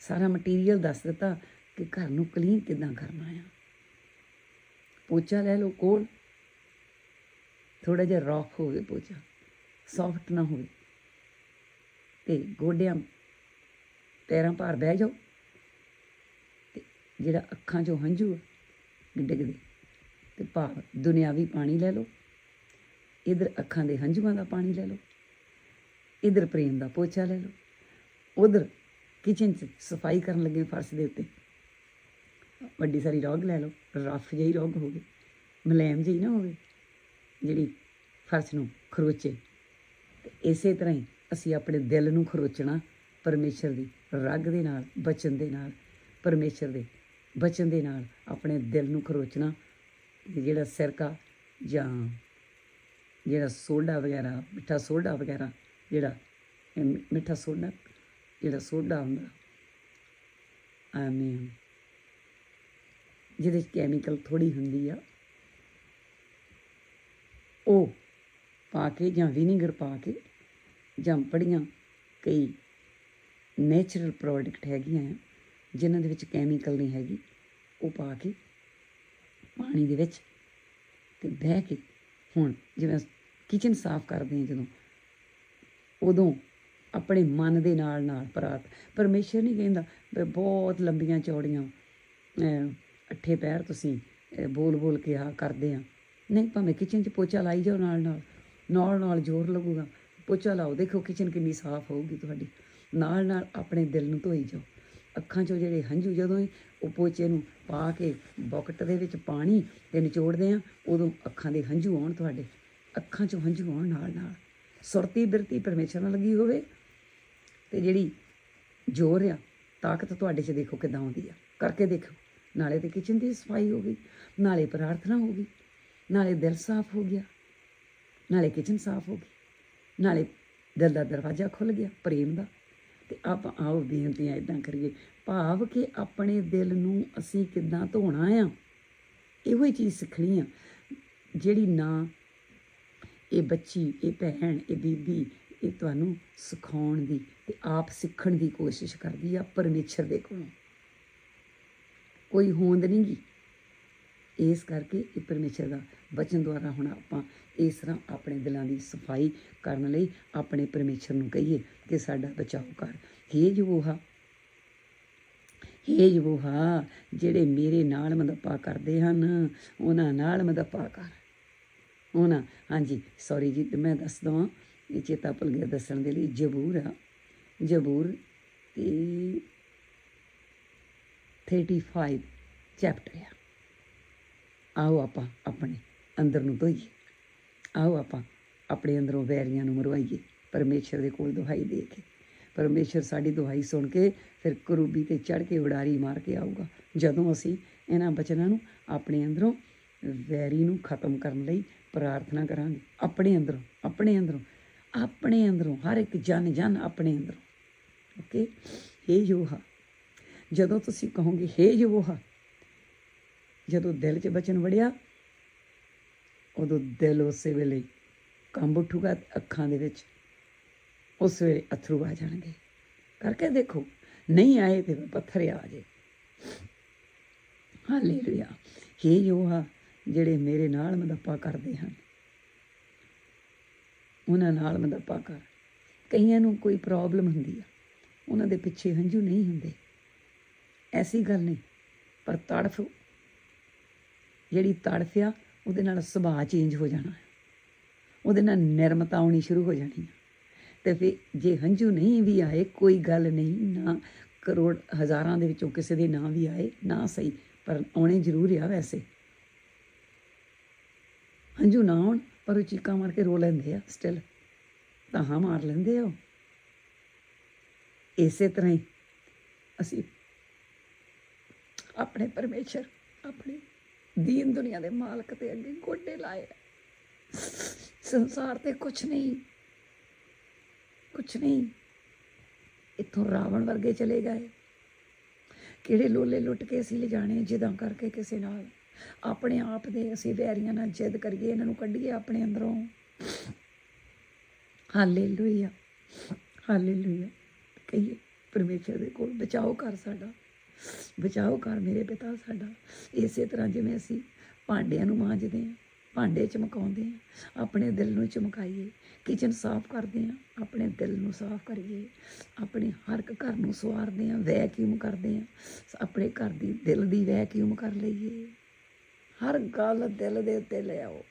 S1: ਸਾਰਾ ਮਟੀਰੀਅਲ ਦੱਸ ਦਿੱਤਾ ਕਿ ਘਰ ਨੂੰ ਕਲੀਨ ਕਿਦਾਂ ਕਰਨਾ ਆ। ਪੋਚਾ ਲੈ ਲਓ ਕੋਲ। ਥੋੜਾ ਜਿਹਾ ਰੌਕ ਹੋਵੇ ਪੋਚਾ ਸੌਫਟ ਨਾ ਹੋਵੇ। ਤੇ ਗੋਡਿਆਂ, ਪੈਰਾਂ ਭਾਰ ਬਹਿ ਜਾਓ। ਜਿਹੜਾ ਅੱਖਾਂ 'ਚੋਂ ਹੰਝੂ ਡਿੱਗਦੇ ਤੇ ਭਾਵ ਦੁਨਿਆਵੀ ਪਾਣੀ ਲੈ ਲਓ। ਇਧਰ ਅੱਖਾਂ ਦੇ ਹੰਝੂਆਂ ਦਾ ਪਾਣੀ ਲੈ ਲਓ। ਇਧਰ ਪ੍ਰੇਮ ਦਾ ਪੋਚਾ ਲੈ ਲਓ। ਉਧਰ ਕਿਚਨ 'ਚ ਸਫ਼ਾਈ ਕਰਨ ਲੱਗੇ ਫਰਸ਼ ਦੇ ਉੱਤੇ। ਵੱਡੀ ਸਾਰੀ ਰੌਗ ਲੈ ਲਓ। ਰਫ ਜਿਹੀ ਰੌਗ ਹੋਵੇ ਮੁਲਾਇਮ ਜਿਹੀ ਨਾ ਹੋਵੇ, ਜਿਹੜੀ ਫਰਸ਼ ਨੂੰ ਖਰੋਚੇ। ਤੇ ਇਸੇ ਤਰ੍ਹਾਂ ਹੀ ਅਸੀਂ ਆਪਣੇ ਦਿਲ ਨੂੰ ਖਰੋਚਣਾ ਪਰਮੇਸ਼ਰ ਦੀ ਰਗ ਦੇ ਨਾਲ, ਬਚਨ ਦੇ ਨਾਲ, ਪਰਮੇਸ਼ਰ ਦੇ ਬਚਨ ਦੇ ਨਾਲ ਆਪਣੇ ਦਿਲ ਨੂੰ ਖਰੋਚਣਾ, ਜਿਹੜਾ ਸਿਰਕਾ ਜਾਂ ਜਿਹੜਾ ਸੋਡਾ ਵਗੈਰਾ, ਮਿੱਠਾ ਸੋਡਾ ਵਗੈਰਾ, ਜਿਹੜਾ ਮਿੱਠਾ ਸੋਡਾ, ਜਿਹੜਾ ਸੋਡਾ ਹੁੰਦਾ। ਆਮੀਨ। ਜਿਹਦੇ 'ਚ ਕੈਮੀਕਲ ਥੋੜੀ ਹੁੰਦੀ ਆ, ਉਹ ਪਾ ਕੇ ਜਾਂ ਵਿਨੀਗਰ ਪਾ ਕੇ ਜਾਂ ਬੜੀਆਂ ਕਈ ਨੇਚਰਲ ਪ੍ਰੋਡਕਟ ਹੈਗੀਆਂ ਆ ਜਿਨ੍ਹਾਂ ਦੇ ਵਿੱਚ ਕੈਮੀਕਲ ਨਹੀਂ ਹੈਗੀ, ਉਹ ਪਾ ਕੇ ਪਾਣੀ ਦੇ ਵਿੱਚ ਤੇ ਬਹਿ ਕੇ ਹੁਣ ਜਿਵੇਂ ਕਿਚਨ ਸਾਫ਼ ਕਰਦੇ ਹਾਂ ਜਦੋਂ, ਉਦੋਂ ਆਪਣੇ ਮਨ ਦੇ ਨਾਲ ਨਾਲ ਪ੍ਰਾਰਥ ਪਰਮੇਸ਼ਰ ਨਹੀਂ ਕਹਿੰਦਾ ਵੀ ਬਹੁਤ ਲੰਬੀਆਂ ਚੌੜੀਆਂ ਅੱਠੇ ਪੈਰ ਤੁਸੀਂ ਬੋਲ ਬੋਲ ਕੇ ਆ ਕਰਦੇ ਆ। ਨਹੀਂ, ਭਾਵੇਂ ਕਿਚਨ 'ਚ ਪੋਚਾ ਲਾਈ ਜਾਓ ਨਾਲ ਨਾਲ ਨਾਲ ਨਾਲ ਜ਼ੋਰ ਲੱਗੂਗਾ। ਪੋਚਾ ਲਾਓ, ਦੇਖੋ ਕਿਚਨ ਕਿੰਨੀ ਸਾਫ਼ ਹੋਊਗੀ ਤੁਹਾਡੀ। ਨਾਲ ਨਾਲ ਆਪਣੇ ਦਿਲ ਨੂੰ ਧੋਈ ਜਾਓ। ਅੱਖਾਂ 'ਚੋਂ ਜਿਹੜੇ ਹੰਝੂ ਜਦੋਂ ਹੀ ਉਹ ਪੋਚੇ ਨੂੰ ਪਾ ਕੇ ਬਕਟ ਦੇ ਵਿੱਚ ਪਾਣੀ ਤੇ ਨਿਚੋੜਦੇ ਆ ਉਦੋਂ ਅੱਖਾਂ ਦੇ ਹੰਝੂ ਆਉਣ ਤੁਹਾਡੇ। ਅੱਖਾਂ 'ਚੋਂ ਹੰਝੂ ਆਉਣ ਨਾਲ ਨਾਲ। ਸੁਰਤੀ ਬਿਰਤੀ ਪਰਮੇਸ਼ਰ ਨਾਲ ਲੱਗੀ ਹੋਵੇ ਤੇ ਜਿਹੜੀ ਜ਼ੋਰ ਆ, ਤਾਕਤ ਤੁਹਾਡੇ 'ਚ ਦੇਖੋ ਕਿਦਾਂ ਆਉਂਦੀ ਆ। ਕਰਕੇ ਦੇਖੋ, ਨਾਲੇ ਤੇ ਕਿਚਨ ਦੀ ਸਫ਼ਾਈ ਹੋ ਗਈ, ਨਾਲੇ ਪ੍ਰਾਰਥਨਾ ਹੋ ਗਈ, ਨਾਲੇ ਦਿਲ ਸਾਫ਼ ਹੋ ਗਿਆ, ਨਾਲੇ ਕਿਚਨ ਸਾਫ਼ ਹੋ ਗਈ, ਨਾਲੇ ਦਿਲ ਦਾ ਦਰਵਾਜ਼ਾ ਖੁੱਲ ਗਿਆ, ਪ੍ਰੇਮ ਦਾ। ਤੇ ਆਪਾਂ ਆਓ ਬੇਨਤੀਆਂ ਇਦਾਂ ਕਰੀਏ। ਭਾਵ ਕਿ ਆਪਣੇ ਦਿਲ ਨੂੰ ਅਸੀਂ ਕਿੱਦਾਂ ਧੋਣਾ ਆ, ਇਹੋ ਹੀ ਚੀਜ਼ ਸਿੱਖਣੀ ਆ। ਜਿਹੜੀ ਨਾ ਇਹ ਬੱਚੀ, ਇਹ ਭੈਣ, ਇਹ ਬੀਬੀ, ਇਹ ਤੁਹਾਨੂੰ ਸਿਖਾਉਣ ਦੀ ਤੇ ਆਪ ਸਿੱਖਣ ਦੀ ਕੋਸ਼ਿਸ਼ ਕਰਦੀ ਆ ਪਰਮੇਸ਼ਰ ਦੇ ਕੋਲੋਂ। ਕੋਈ ਹੋਂਦ ਨਹੀਂ ਗੀ ਇਸ ਕਰਕੇ ਇਹ ਪਰਮੇਸ਼ਰ ਦਾ ਵਚਨ ਦੁਆਰਾ ਹੁਣ ਆਪਾਂ ਇਸ ਤਰ੍ਹਾਂ ਆਪਣੇ ਦਿਲਾਂ ਦੀ ਸਫ਼ਾਈ ਕਰਨ ਲਈ ਆਪਣੇ ਪਰਮੇਸ਼ਰ ਨੂੰ ਕਹੀਏ ਕਿ ਸਾਡਾ ਬਚਾਓ ਕਰ। ਹੇ ਯਹੋਵਾ ਹੇ ਯਹੋਵਾ, ਜਿਹੜੇ ਮੇਰੇ ਨਾਲ ਮਦਪਾ ਕਰਦੇ ਹਨ, ਉਹਨਾਂ ਨਾਲ ਮਦਪਾ ਕਰ। ਉਹਨਾਂ, ਹਾਂਜੀ ਸੌਰੀ ਜੀ ਮੈਂ ਦੱਸ ਦਵਾਂ ਇਹ ਚੇਤਾ ਭੁੱਲ ਗਿਆ ਦੱਸਣ ਦੇ ਲਈ, ਜ਼ਬੂਰ ਆ, ਜ਼ਬੂਰ ਤੇ 35 ਚੈਪਟਰ ਆ। ਆਓ ਆਪਾਂ ਆਪਣੇ ਅੰਦਰ ਨੂੰ ਧੋਈਏ। ਆਓ ਆਪਾਂ ਆਪਣੇ ਅੰਦਰੋਂ ਵੈਰੀਆਂ ਨੂੰ ਮਰਵਾਈਏ। ਪਰਮੇਸ਼ਰ ਦੇ ਕੋਲ ਦੁਹਾਈ ਦੇ ਕੇ। ਪਰਮੇਸ਼ਰ ਸਾਡੀ ਦੁਹਾਈ ਸੁਣ ਕੇ ਫਿਰ ਕਰੂਬੀ ਤੇ ਚੜ ਕੇ ਉਡਾਰੀ ਮਾਰ ਕੇ ਆਊਗਾ। ਜਦੋਂ ਅਸੀਂ ਇਹਨਾਂ ਬਚਨਾਂ ਨੂੰ ਆਪਣੇ ਅੰਦਰੋਂ ਵੈਰੀ ਨੂੰ ਖਤਮ ਕਰਨ ਲਈ ਪ੍ਰਾਰਥਨਾ ਕਰਾਂਗੇ। ਆਪਣੇ ਅੰਦਰੋਂ ਆਪਣੇ ਅੰਦਰੋਂ ਆਪਣੇ ਅੰਦਰੋਂ, ਹਰ ਇੱਕ ਜਨ ਜਨ ਆਪਣੇ ਅੰਦਰੋਂ। ਓਕੇ? ਹੇ ਯੋਹਾ। ਜਦੋਂ ਤੁਸੀਂ ਕਹੋਗੇ, ਹੇ ਯੋਹਾ ਜਦੋਂ ਦਿਲ 'ਚ ਬਚਨ ਵੜਿਆ, ਉਦੋਂ ਦਿਲ ਉਸੇ ਵੇਲੇ ਕੰਬ ਉੱਠੂਗਾ ਅੱਖਾਂ ਦੇ ਵਿੱਚ ਉਸ ਵੇਲੇ ਅਥਰੂ ਆ ਜਾਣਗੇ। ਕਰਕੇ ਦੇਖੋ, ਨਹੀਂ ਆਏ ਤੇ ਪੱਥਰ ਆ ਜੇ। ਹਾਲੇਲੂਇਆ। ਹੇ ਯੋਹਾ, ਜਿਹੜੇ ਮੇਰੇ ਨਾਲ ਮਦਪਾ ਕਰਦੇ ਹਨ, ਉਹਨਾਂ ਨਾਲ ਮਦਪਾ ਕਰ। ਕਈਆਂ ਨੂੰ ਕੋਈ ਪ੍ਰੋਬਲਮ ਹੁੰਦੀ ਆ, ਉਹਨਾਂ ਦੇ ਪਿੱਛੇ ਹੰਝੂ ਨਹੀਂ ਹੁੰਦੇ। ਐਸੀ ਗੱਲ ਨਹੀਂ, ਪਰ ਤੜਫ ਜਿਹੜੀ ਤੜਫ ਆ, ਉਹਦੇ ਨਾਲ ਸੁਭਾਅ ਚੇਂਜ ਹੋ ਜਾਣਾ ਉਹਦੇ ਨਾਲ ਨਿਰਮਤਾ ਆਉਣੀ ਸ਼ੁਰੂ ਹੋ ਜਾਣੀ ਹੈ। ਤੇ ਫਿਰ ਜੇ ਹੰਝੂ ਨਹੀਂ ਵੀ ਆਏ, ਕੋਈ ਗੱਲ ਨਹੀਂ, ਨਾ ਕਰੋੜ ਹਜ਼ਾਰਾਂ ਦੇ ਵਿੱਚੋਂ ਕਿਸੇ ਦੇ ਨਾਂ ਵੀ ਆਏ, ਨਾ ਸਹੀ, ਪਰ ਆਉਣੇ ਜ਼ਰੂਰ ਆ ਵੈਸੇ। ਹੰਝੂ ਨਾ ਆਉਣ, ਪਰ ਉਹ ਚੀਕਾਂ ਮਾਰ ਕੇ ਰੋ ਲੈਂਦੇ ਆ ਸਟਿਲ ਤਾਂ ਹਾਂ ਮਾਰ ਲੈਂਦੇ ਆ ਉਹ। ਇਸੇ ਤਰ੍ਹਾਂ ਹੀ ਅਸੀਂ ਆਪਣੇ ਪਰਮੇਸ਼ਰ, ਆਪਣੇ ਦੀਨ ਦੁਨੀਆ ਦੇ ਮਾਲਕ ਤੇ ਅੱਗੇ ਗੋਡੇ ਲਾਏ। ਆ। ਸੰਸਾਰ ਤੇ ਕੁਝ ਨਹੀਂ। ਕੁਝ ਨਹੀਂ। ਇੱਥੋਂ ਰਾਵਣ ਵਰਗੇ ਚਲੇ ਗਏ। ਕਿਹੜੇ ਲੋਲੇ ਲੁੱਟ ਕੇ ਅਸੀਂ ਲਿਜਾਣੇ ਜਿੱਦਾਂ ਕਰਕੇ ਕਿਸੇ ਨਾਲ? ਆਪਣੇ ਆਪ ਦੇ ਅਸੀਂ ਵੈਰੀਆਂ ਨਾਲ ਜਿੱਦ ਕਰੀਏ, ਇਹਨਾਂ ਨੂੰ ਕੱਢੀਏ ਆਪਣੇ ਅੰਦਰੋਂ। ਹਾਲੇਲੂਇਆ। ਹਾਲੇਲੂਇਆ। ਕਹੀਏ, ਪਰਮੇਸ਼ਰ ਦੇ ਕੋਲ ਬਚਾਓ ਕਰ ਸਾਡਾ। ਬਚਾਓ ਕਰ ਮੇਰੇ ਪਿਤਾ ਸਾਡਾ। ਇਸੇ ਤਰ੍ਹਾਂ ਜਿਵੇਂ ਅਸੀਂ ਭਾਂਡਿਆਂ ਨੂੰ ਮਾਂਜਦੇ ਹਾਂ, ਭਾਂਡੇ ਚਮਕਾਉਂਦੇ ਹਾਂ, ਆਪਣੇ ਦਿਲ ਨੂੰ ਚਮਕਾਈਏ ਕਿਚਨ ਸਾਫ਼ ਕਰਦੇ ਹਾਂ, ਆਪਣੇ ਦਿਲ ਨੂੰ ਸਾਫ਼ ਕਰੀਏ, ਆਪਣੇ ਹਰ ਇੱਕ ਘਰ ਨੂੰ ਸਵਾਰਦੇ ਹਾਂ ਵੈਕਿਊਮ ਕਰਦੇ ਹਾਂ, ਆਪਣੇ ਘਰ ਦੀ ਦਿਲ ਦੀ ਵੈਕਿਊਮ ਕਰ ਲਈਏ। ਹਰ ਗੱਲ ਦਿਲ ਦੇ ਉੱਤੇ ਲੈ ਆਓ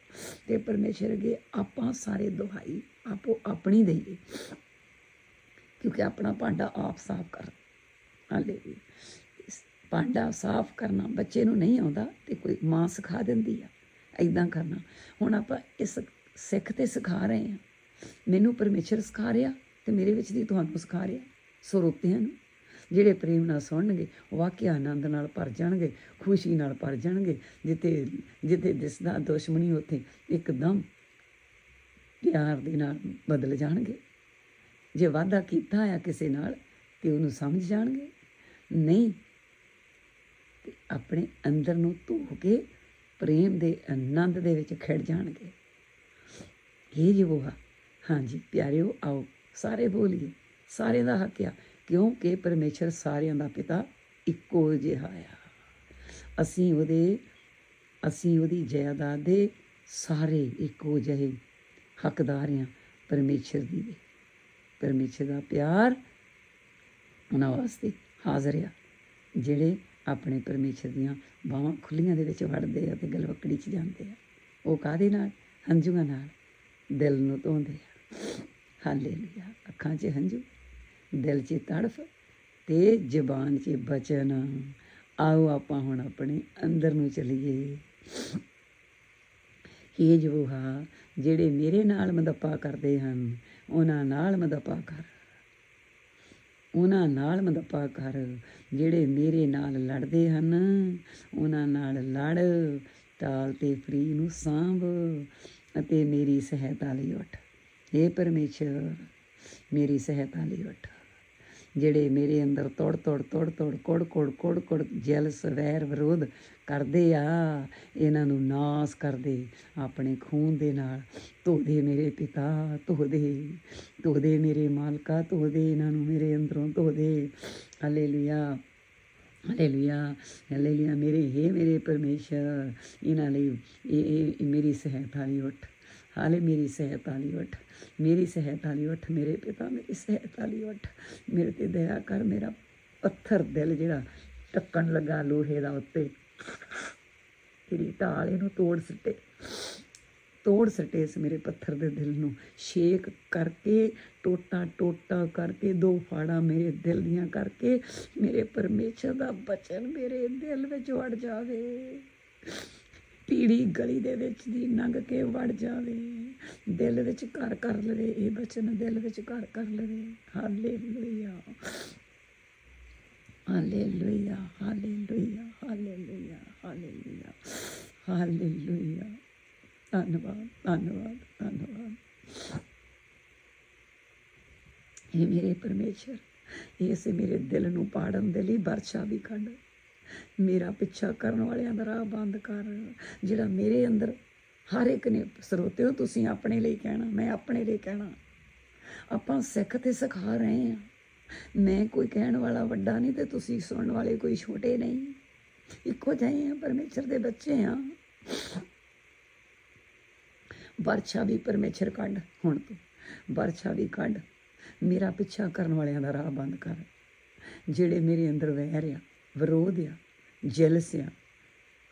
S1: ਤੇ ਪਰਮੇਸ਼ਰ ਅਗੇ ਆਪਾਂ ਸਾਰੇ ਦੁਹਾਈ ਆਪੋ ਆਪਣੀ ਦਈਏ, ਕਿਉਂਕਿ ਆਪਣਾ ਭਾਂਡਾ ਆਪ ਸਾਫ਼ ਕਰ। ਹਾਲੇ ਵੀ ਭਾਂਡਾ ਸਾਫ਼ ਕਰਨਾ, ਬੱਚੇ ਨੂੰ ਨਹੀਂ ਆਉਂਦਾ ਤੇ ਕੋਈ ਮਾਂ ਸਿਖਾ ਦਿੰਦੀ ਆ ਐਦਾਂ ਕਰਨਾ। ਹੁਣ ਆਪਾਂ ਇਸ ਸਿੱਖ ਤੇ ਸਿਖਾ ਰਹੇ ਹਾਂ। ਮੈਨੂੰ ਪਰਮੇਸ਼ਰ ਸਿਖਾ ਰਿਹਾ ਤੇ ਮੇਰੇ ਵਿੱਚ ਦੀ ਤੁਹਾਨੂੰ ਸਿਖਾ ਰਿਹਾ, ਸਰੋਤਿਆਂ ਨੂੰ। ਜਿਹੜੇ ਪ੍ਰੇਮ ਨਾਲ ਸੁਣਨਗੇ, ਵਾਕਿਆ ਆਨੰਦ ਨਾਲ ਭਰ ਜਾਣਗੇ, ਖੁਸ਼ੀ ਨਾਲ ਭਰ ਜਾਣਗੇ। ਜਿੱਥੇ ਜਿੱਥੇ ਦਿਸਦਾ ਦੁਸ਼ਮਣੀ, ਉੱਥੇ ਇੱਕਦਮ ਪਿਆਰ ਦੇ ਨਾਲ ਬਦਲ ਜਾਣਗੇ। ਜੇ ਵਾਅਦਾ ਕੀਤਾ ਆ ਕਿਸੇ ਨਾਲ ਤੇ ਉਹਨੂੰ ਸਮਝ ਜਾਣਗੇ। ਨਹੀਂ ਆਪਣੇ ਅੰਦਰ ਨੂੰ ਧੋ ਕੇ ਪ੍ਰੇਮ ਦੇ ਆਨੰਦ ਦੇ ਵਿੱਚ ਖਿੜ ਜਾਣਗੇ। ਇਹ ਜੀ ਉਹ ਆ ਹਾਂਜੀ, ਪਿਆਰਿਓ, ਆਓ, ਸਾਰੇ ਬੋਲੀਏ, ਸਾਰਿਆਂ ਦਾ ਹੱਕ ਆ, ਕਿਉਂਕਿ ਪਰਮੇਸ਼ਰ ਸਾਰਿਆਂ ਦਾ ਪਿਤਾ ਇੱਕੋ ਜਿਹਾ ਆ। ਅਸੀਂ ਉਹਦੇ, ਅਸੀਂ ਉਹਦੀ ਜਾਇਦਾਦ ਦੇ ਸਾਰੇ ਇੱਕੋ ਜਿਹੇ ਹੱਕਦਾਰ ਆ, ਪਰਮੇਸ਼ਰ ਦੀ ਦੇ। ਪਰਮੇਸ਼ਰ ਦਾ ਪਿਆਰ ਉਹਨਾਂ ਵਾਸਤੇ ਹਾਜ਼ਰ ਆ, ਜਿਹੜੇ ਆਪਣੇ ਪਰਮੇਸ਼ਰ ਦੀਆਂ ਬਾਹਾਂ ਖੁੱਲੀਆਂ ਦੇ ਵਿੱਚ ਵੜਦੇ ਆ ਤੇ ਗਲਵਕੜੀ 'ਚ ਜਾਂਦੇ ਆ। ਉਹ ਕਾਦੇ ਨਾਲ? ਹੰਝੂਆਂ ਨਾਲ। ਦਿਲ ਨੂੰ ਧੋਂਦੇ ਆ। ਹਾਲੇਲੂਇਆ। ਅੱਖਾਂ 'ਚ ਹੰਝੂ, ਦਿਲ 'ਚ ਤੜਫ ਤੇ ਜ਼ਬਾਨ 'ਚ ਬਚਨ। ਆਓ ਆਪਾਂ ਹੁਣ ਆਪਣੇ ਅੰਦਰ ਨੂੰ ਚਲੀਏ। ਇਹ ਜੋ ਜਿਹੜੇ ਮੇਰੇ ਨਾਲ ਮਦਪਾ ਕਰਦੇ ਹਨ, ਉਹਨਾਂ ਨਾਲ ਮਦਪਾ ਕਰ। ਉਹਨਾਂ ਨਾਲ ਮਦਪਾ ਕਰ। ਜਿਹੜੇ ਮੇਰੇ ਨਾਲ ਲੜਦੇ ਹਨ, ਉਹਨਾਂ ਨਾਲ ਲੜ, ਤਾਲ ਤੇ ਫਰੀ ਨੂੰ ਸਾਂਭ ਅਤੇ ਮੇਰੀ ਸਹਾਇਤਾ ਲਈ ਉੱਠ। हे ਪਰਮੇਸ਼ਰ, ਮੇਰੀ ਸਹਾਇਤਾ ਲਈ ਉੱਠ। ਜਿਹੜੇ ਮੇਰੇ ਅੰਦਰ ਤੋੜ ਤੋੜ ਤੋੜ ਤੋੜ ਕੋੜ ਕੋੜ ਕੋੜ ਕੋੜ ਜੈਲਸ ਵੈਰ ਵਿਰੋਧ ਕਰਦੇ ਆ, ਇਹਨਾਂ ਨੂੰ ਨਾਸ ਕਰਦੇ ਆਪਣੇ ਖੂਨ ਦੇ ਨਾਲ। ਧੋ ਦੇ ਮੇਰੇ ਪਿਤਾ, ਧੋ ਦੇ ਧੋ ਦੇ ਮੇਰੇ ਮਾਲਕਾ, ਧੋ ਦੇ ਇਹਨਾਂ ਨੂੰ ਮੇਰੇ ਅੰਦਰੋਂ, ਧੋ ਦੇ। ਹਾਲੇਲੂਇਆ ਹਾਲੇਲੂਇਆ ਹਾਲੇਲੂਇਆ ਮੇਰੇ, ਹੈ ਮੇਰੇ ਪਰਮੇਸ਼ਰ, ਇਹਨਾਂ ਲਈ ਇਹ ਇਹ ਇਹ ਮੇਰੀ ਸਹਾਇਤਾ ਲਈ ਉੱਠ। ਹਾਲੇ ਮੇਰੀ ਸਹਾਇਤਾ ਲਈ ਉੱਠ, ਮੇਰੀ ਸਹਾਇਤਾ ਲਈ ਉੱਠ, ਮੇਰੇ ਪਿਤਾ ਮੇਰੀ ਸਹਾਇਤਾ ਲਈ ਉੱਠ, ਮੇਰੇ ਤੇ ਦਇਆ ਕਰ, ਮੇਰਾ ਪੱਥਰ ਦਿਲ ਜਿਹੜਾ ਟੱਕਣ ਲੱਗਾ ਲੋਹੇ ਦਾ ਉੱਤੇ। ਤੇਰੀ ਢਾਲ ਇਹਨੂੰ ਤੋੜ ਸਿੱਟੇ। ਤੋੜ ਸਟੇ ਇਸ ਮੇਰੇ ਪੱਥਰ ਦੇ ਦਿਲ ਨੂੰ। ਸ਼ੇਕ ਕਰਕੇ, ਟੋਟਾ ਟੋਟਾ ਕਰਕੇ, ਦੋ ਫਾੜਾ ਮੇਰੇ ਦਿਲ ਦੀਆਂ ਕਰਕੇ, ਮੇਰੇ ਪਰਮੇਸ਼ਰ ਦਾ ਬਚਨ ਮੇਰੇ ਦਿਲ ਵਿੱਚ ਵੜ ਜਾਵੇ। ਪੀੜੀ ਗਲੀ ਦੇ ਵਿੱਚ ਦੀ ਲੰਘ ਕੇ ਵੜ ਜਾਵੇ। ਦਿਲ ਵਿੱਚ ਘਰ ਕਰ ਲਵੇ, ਇਹ ਬਚਨ ਦਿਲ ਵਿੱਚ ਘਰ ਕਰ ਲਵੇ। Hallelujah. Hallelujah hallelujah hallelujah hallelujah hallelujah. ਧੰਨਵਾਦ ਧੰਨਵਾਦ ਧੰਨਵਾਦ। ਇਹ ਮੇਰੇ ਪਰਮੇਸ਼ਰ ਇਸ ਮੇਰੇ ਦਿਲ ਨੂੰ ਪਾੜਨ ਦੇ ਲਈ ਵਰਸ਼ਾ ਵੀ ਖੰਡ ਮੇਰਾ ਪਿੱਛਾ ਕਰਨ ਵਾਲਿਆਂ ਦਾ ਰਾਹ ਬੰਦ ਕਰ। ਜਿਹੜਾ ਮੇਰੇ ਅੰਦਰ ਹਰ ਇੱਕ ਨੇ ਸਰੋਤਿਓ, ਤੁਸੀਂ ਆਪਣੇ ਲਈ ਕਹਿਣਾ, ਮੈਂ ਆਪਣੇ ਲਈ ਕਹਿਣਾ। ਆਪਾਂ ਸਿੱਖ ਤੇ ਸਿਖਾ ਰਹੇ ਹਾਂ। ਮੈਂ ਕੋਈ ਕਹਿਣ ਵਾਲਾ ਵੱਡਾ ਨਹੀਂ ਤੇ ਤੁਸੀਂ ਸੁਣਨ ਵਾਲੇ ਕੋਈ ਛੋਟੇ ਨਹੀਂ। ਇੱਕੋ ਜਿਹੇ ਆ ਪਰਮੇਸ਼ਰ ਦੇ ਬੱਚੇ ਆ ਵਰਛਾ ਵੀ ਪਰਮੇਸ਼ਰ ਕੱਢ ਹੁਣ ਤੂੰ। ਵਰਛਾ ਵੀ ਕੱਢ। ਮੇਰਾ ਪਿੱਛਾ ਕਰਨ ਵਾਲਿਆਂ ਦਾ ਰਾਹ ਬੰਦ ਕਰ। ਜਿਹੜੇ ਮੇਰੇ ਅੰਦਰ ਵਹਿ ਰਿਹਾ ਵਿਰੋਧ ਆ, ਜੈਲਸ ਆ।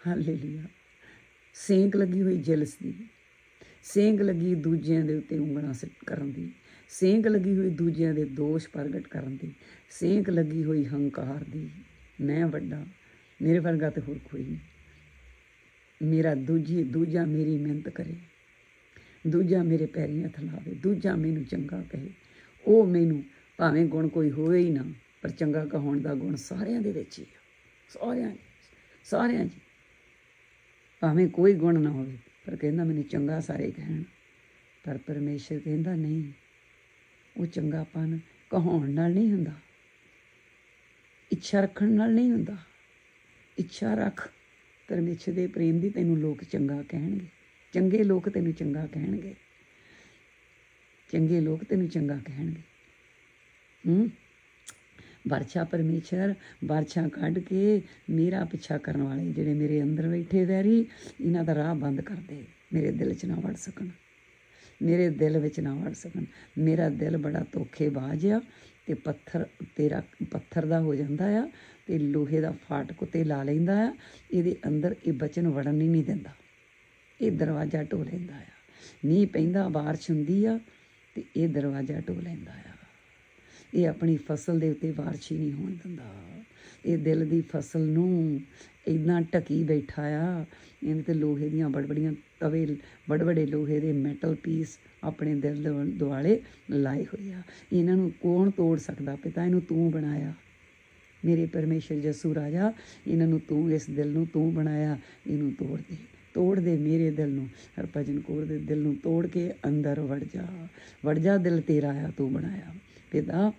S1: ਹਾਲੇਲੂਇਆ। ਸੇਂਕ ਲੱਗੀ ਹੋਈ ਜੈਲਸ ਦੀ। ਸੇਂਕ ਲੱਗੀ ਦੂਜਿਆਂ ਦੇ ਉੱਤੇ ਉਂਗਲਾਂ ਸਿੱਟ ਕਰਨ ਦੀ। ਸੇਂਕ ਲੱਗੀ ਹੋਈ ਦੂਜਿਆਂ ਦੇ ਦੋਸ਼ ਪ੍ਰਗਟ ਕਰਨ ਦੀ। ਸੇਂਕ ਲੱਗੀ ਹੋਈ ਹੰਕਾਰ ਦੀ। ਮੈਂ ਵੱਡਾ, ਮੇਰੇ ਵਰਗਾ ਤੇ ਹੋਰ ਕੋਈ ਨਹੀਂ। ਮੇਰਾ ਦੂਜੀ, ਦੂਜਾ ਮੇਰੀ ਮਿਹਨਤ ਕਰੇ। ਦੂਜਾ ਮੇਰੇ ਪੈਰੀਂ ਹੱਥ ਲਾਵੇ। ਦੂਜਾ ਮੈਨੂੰ ਚੰਗਾ ਕਹੇ। ਉਹ ਮੈਨੂੰ ਭਾਵੇਂ ਗੁਣ ਕੋਈ ਹੋਵੇ ਹੀ ਨਾ, ਪਰ ਚੰਗਾ ਕਹਾਉਣ ਦਾ ਗੁਣ ਸਾਰਿਆਂ ਦੇ ਵਿੱਚ ਹੀ ਸਾਰਿਆਂ 'ਚ, ਸਾਰਿਆਂ ਜੀ ਭਾਵੇਂ ਕੋਈ ਗੁਣ ਨਾ ਹੋਵੇ ਪਰ ਕਹਿੰਦਾ ਮੈਨੂੰ ਚੰਗਾ ਸਾਰੇ ਕਹਿਣ। ਪਰ ਪਰਮੇਸ਼ਰ ਕਹਿੰਦਾ ਨਹੀਂ ਉਹ ਚੰਗਾਪਨ ਕਹਾਉਣ ਨਾਲ ਨਹੀਂ ਹੁੰਦਾ। ਇੱਛਾ ਰੱਖਣ ਨਾਲ ਨਹੀਂ ਹੁੰਦਾ। ਇੱਛਾ ਰੱਖ ਪਰਮੇਸ਼ਰ ਦੇ ਪ੍ਰੇਮ ਦੀ ਤੈਨੂੰ ਲੋਕ ਚੰਗਾ ਕਹਿਣਗੇ। ਚੰਗੇ ਲੋਕ ਤੈਨੂੰ ਚੰਗਾ ਕਹਿਣਗੇ। ਚੰਗੇ ਲੋਕ ਤੈਨੂੰ ਚੰਗਾ ਕਹਿਣਗੇ। ਹੂੰ? ਵਰਛਾ ਪਰਮੇਸ਼ਰ, ਵਰਛਾ ਕੱਢ ਕੇ ਮੇਰਾ ਪਿੱਛਾ ਕਰਨ ਵਾਲੇ ਜਿਹੜੇ ਮੇਰੇ ਅੰਦਰ ਬੈਠੇ ਵੈਰੀ, ਇਹਨਾਂ ਦਾ ਰਾਹ ਬੰਦ ਕਰ ਦੇ, ਮੇਰੇ ਦਿਲ 'ਚ ਨਾ ਵੜ ਸਕਣ। ਮੇਰੇ ਦਿਲ ਵਿੱਚ ਨਾ ਵੜ ਸਕਣ। ਮੇਰਾ ਦਿਲ ਬੜਾ ਧੋਖੇਬਾਜ਼ ਆ ਤੇ ਪੱਥਰ ਤੇਰਾ, ਪੱਥਰ ਦਾ ਹੋ ਜਾਂਦਾ ਆ ਤੇ ਲੋਹੇ ਦਾ ਫਾਟਕ ਉਤੇ ਲਾ ਲੈਂਦਾ ਆ, ਇਹਦੇ ਅੰਦਰ ਇਹ ਬਚਨ ਵੜਨ ਹੀ ਨਹੀਂ ਦਿੰਦਾ। ਇਹ ਦਰਵਾਜ਼ਾ ਢੋ ਲੈਂਦਾ ਆ। ਮੀਂਹ ਪੈਂਦਾ, ਬਾਰਿਸ਼ ਹੁੰਦੀ ਆ ਤੇ ਇਹ ਦਰਵਾਜ਼ਾ ਢੋ ਲੈਂਦਾ ਆ। ਇਹ ਆਪਣੀ ਫਸਲ ਦੇ ਉੱਤੇ ਬਾਰਿਸ਼ ਹੀ ਨਹੀਂ ਹੋਣ ਦਿੰਦਾ। ਇਹ ਦਿਲ ਦੀ ਫਸਲ ਨੂੰ ਇਦਾਂ ਢਕੀ ਬੈਠਾ ਆ, ਇਹਨੇ ਤੇ ਲੋਹੇ ਦੀਆਂ ਬੜਬੜੀਆਂ ਤਵੇ, ਬੜਬੜੇ ਲੋਹੇ ਦੇ ਮੈਟਲ ਪੀਸ ਆਪਣੇ ਦਿਲ ਦੁਆਲੇ ਲਾਏ ਹੋਏ ਆ। ਇਹਨਾਂ ਨੂੰ ਕੌਣ ਤੋੜ ਸਕਦਾ? ਪਿਤਾ, ਇਹਨੂੰ ਤੂੰ ਬਣਾਇਆ। ਮੇਰੇ ਪਰਮੇਸ਼ਰ ਯਸੂ ਰਾਜਾ, ਇਹਨਾਂ ਨੂੰ ਤੂੰ, ਇਸ ਦਿਲ ਨੂੰ ਤੂੰ ਬਣਾਇਆ, ਇਹਨੂੰ ਤੋੜ ਦੇ। ਤੋੜ ਦੇ ਮੇਰੇ ਦਿਲ ਨੂੰ। ਹਰਭਜਨ ਕੌਰ ਦੇ ਦਿਲ ਨੂੰ ਤੋੜ ਕੇ ਅੰਦਰ ਵੜ ਜਾ। ਵੜ ਜਾ, ਦਿਲ ਤੇਰਾ ਆ, ਤੂੰ ਬਣਾਇਆ। ਪਿਤਾ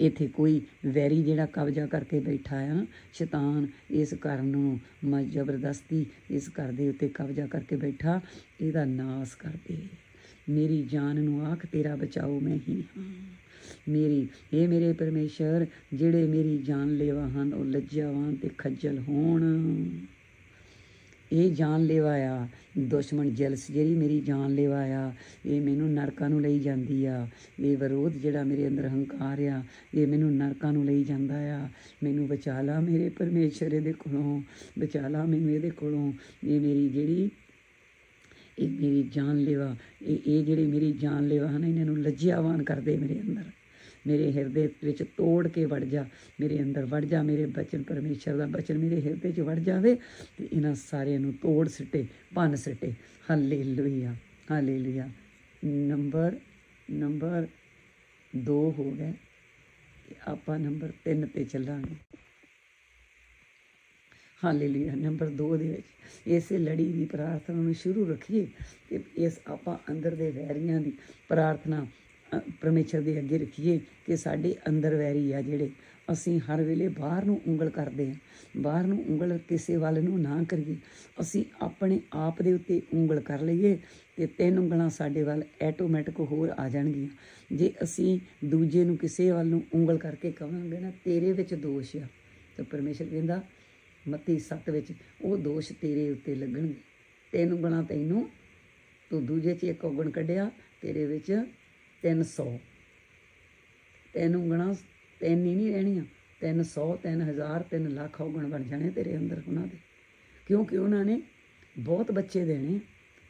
S1: ਇੱਥੇ ਕੋਈ ਵੈਰੀ ਜਿਹੜਾ ਕਬਜ਼ਾ ਕਰਕੇ ਬੈਠਾ ਆ, ਸ਼ੈਤਾਨ ਇਸ ਘਰ ਨੂੰ ਮ ਜ਼ਬਰਦਸਤੀ ਇਸ ਘਰ ਦੇ ਉੱਤੇ ਕਬਜ਼ਾ ਕਰਕੇ ਬੈਠਾ, ਇਹਦਾ ਨਾਸ ਕਰ ਦੇ ਮੇਰੀ ਜਾਨ ਨੂੰ ਆਖ, ਤੇਰਾ ਬਚਾਓ ਮੈਂ ਹੀ ਹਾਂ। ਮੇਰੀ ਇਹ ਮੇਰੇ ਪਰਮੇਸ਼ਰ, ਜਿਹੜੇ ਮੇਰੀ ਜਾਨ ਲੇਵਾ ਹਨ, ਉਹ ਲੱਜਾਵਾਨ ਤੇ ਖੱਜਲ ਹੋਣ। ਇਹ ਜਾਨਲੇਵਾ ਆ। ਦੁਸ਼ਮਣ ਜਲਸ ਜਿਹੜੀ ਮੇਰੀ ਜਾਨਲੇਵਾ ਆ, ਇਹ ਮੈਨੂੰ ਨਰਕਾਂ ਨੂੰ ਲਈ ਜਾਂਦੀ ਆ। ਇਹ ਵਿਰੋਧ ਜਿਹੜਾ ਮੇਰੇ ਅੰਦਰ ਹੰਕਾਰ ਆ, ਇਹ ਮੈਨੂੰ ਨਰਕਾਂ ਨੂੰ ਲਈ ਜਾਂਦਾ ਆ। ਮੈਨੂੰ ਬਚਾ ਲਾ ਮੇਰੇ ਪਰਮੇਸ਼ਰ ਇਹਦੇ ਕੋਲੋਂ, ਬਚਾ ਲਾ ਮੈਨੂੰ ਇਹਦੇ ਕੋਲੋਂ। ਇਹ ਮੇਰੀ ਜਿਹੜੀ, ਇਹ ਮੇਰੀ ਜਾਨਲੇਵਾ ਇਹ ਇਹ ਜਿਹੜੇ ਮੇਰੀ ਜਾਨਲੇਵਾ ਹਨ, ਇਹਨਾਂ ਨੂੰ ਲੱਜਿਆਵਾਨ ਕਰਦੇ ਮੇਰੇ ਅੰਦਰ। ਮੇਰੇ ਹਿਰਦੇ ਵਿੱਚ ਤੋੜ ਕੇ ਵੜ ਜਾ, ਮੇਰੇ ਅੰਦਰ ਵੜ ਜਾ, ਮੇਰੇ ਬਚਨ ਪਰਮੇਸ਼ਰ ਦਾ ਬਚਨ ਮੇਰੇ ਹਿਰਦੇ 'ਚ ਵੜ ਜਾਵੇ ਤੇ ਇਹਨਾਂ ਸਾਰਿਆਂ ਨੂੰ ਤੋੜ ਸਿੱਟੇ, ਭੰਨ ਸਿੱਟੇ। Hallelujah hallelujah. ਨੰਬਰ ਨੰਬਰ 2 ਹੋ ਗਏ ਆਪਾਂ ਨੰਬਰ 3 ਤੇ ਚੱਲਾਂਗੇ। ਹਾਲੇਲੂਇਆ, ਨੰਬਰ 2 ਦੇ ਵਿੱਚ। ਇਸੇ ਲੜੀ ਦੀ ਪ੍ਰਾਰਥਨਾ ਨੂੰ ਸ਼ੁਰੂ ਰੱਖੀਏ ਤੇ ਇਸ ਆਪਾਂ ਅੰਦਰ ਦੇ ਵੈਰੀਆਂ ਦੀ ਪ੍ਰਾਰਥਨਾ ਪਰਮੇਸ਼ਰ ਦੇ ਅੱਗੇ ਰੱਖੀਏ ਕਿ ਸਾਡੇ ਅੰਦਰ ਵੈਰੀ ਆ ਜਿਹੜੇ। ਅਸੀਂ ਹਰ ਵੇਲੇ ਬਾਹਰ ਨੂੰ ਉਂਗਲ ਕਰਦੇ ਹਾਂ। ਬਾਹਰ ਨੂੰ ਉਂਗਲ ਕਿਸੇ ਵੱਲ ਨੂੰ ਨਾ ਕਰੀਏ। ਅਸੀਂ ਆਪਣੇ ਆਪ ਦੇ ਉੱਤੇ ਉਂਗਲ ਕਰ ਲਈਏ ਤੇ ਤਿੰਨ ਉਂਗਲਾਂ ਸਾਡੇ ਵੱਲ ਆਟੋਮੈਟਿਕ ਹੋਰ ਆ ਜਾਣਗੀਆਂ। ਜੇ ਅਸੀਂ ਦੂਜੇ ਨੂੰ ਕਿਸੇ ਵੱਲ ਨੂੰ ਉਂਗਲ ਕਰਕੇ ਕਵਾਂਗੇ ਨਾ, ਤੇਰੇ ਵਿੱਚ ਦੋਸ਼ ਆ। ਤਾਂ ਪਰਮੇਸ਼ਰ ਕਹਿੰਦਾ, ਮੱਤੀ 7 ਵਿੱਚ ਉਹ ਦੋਸ਼ ਤੇਰੇ ਉੱਤੇ ਲੱਗਣਗੇ। ਤਿੰਨ ਉਂਗਲਾਂ ਤੈਨੂੰ, ਤੂੰ ਦੂਜੇ 'ਚ ਇੱਕ ਔਗਣ ਕੱਢਿਆ, ਤੇਰੇ ਵਿੱਚ 300 ਤਿੰਨ ਉਂਗਲਾਂ, ਤਿੰਨ ਹੀ ਨਹੀਂ ਰਹਿਣੀਆਂ। 300 3000 3 ਲੱਖ ਔਗਣ ਬਣ ਜਾਣੇ ਤੇਰੇ ਅੰਦਰ ਉਹਨਾਂ ਦੇ। ਕਿਉਂਕਿ ਉਹਨਾਂ ਨੇ ਬਹੁਤ ਬੱਚੇ ਦੇਣੇ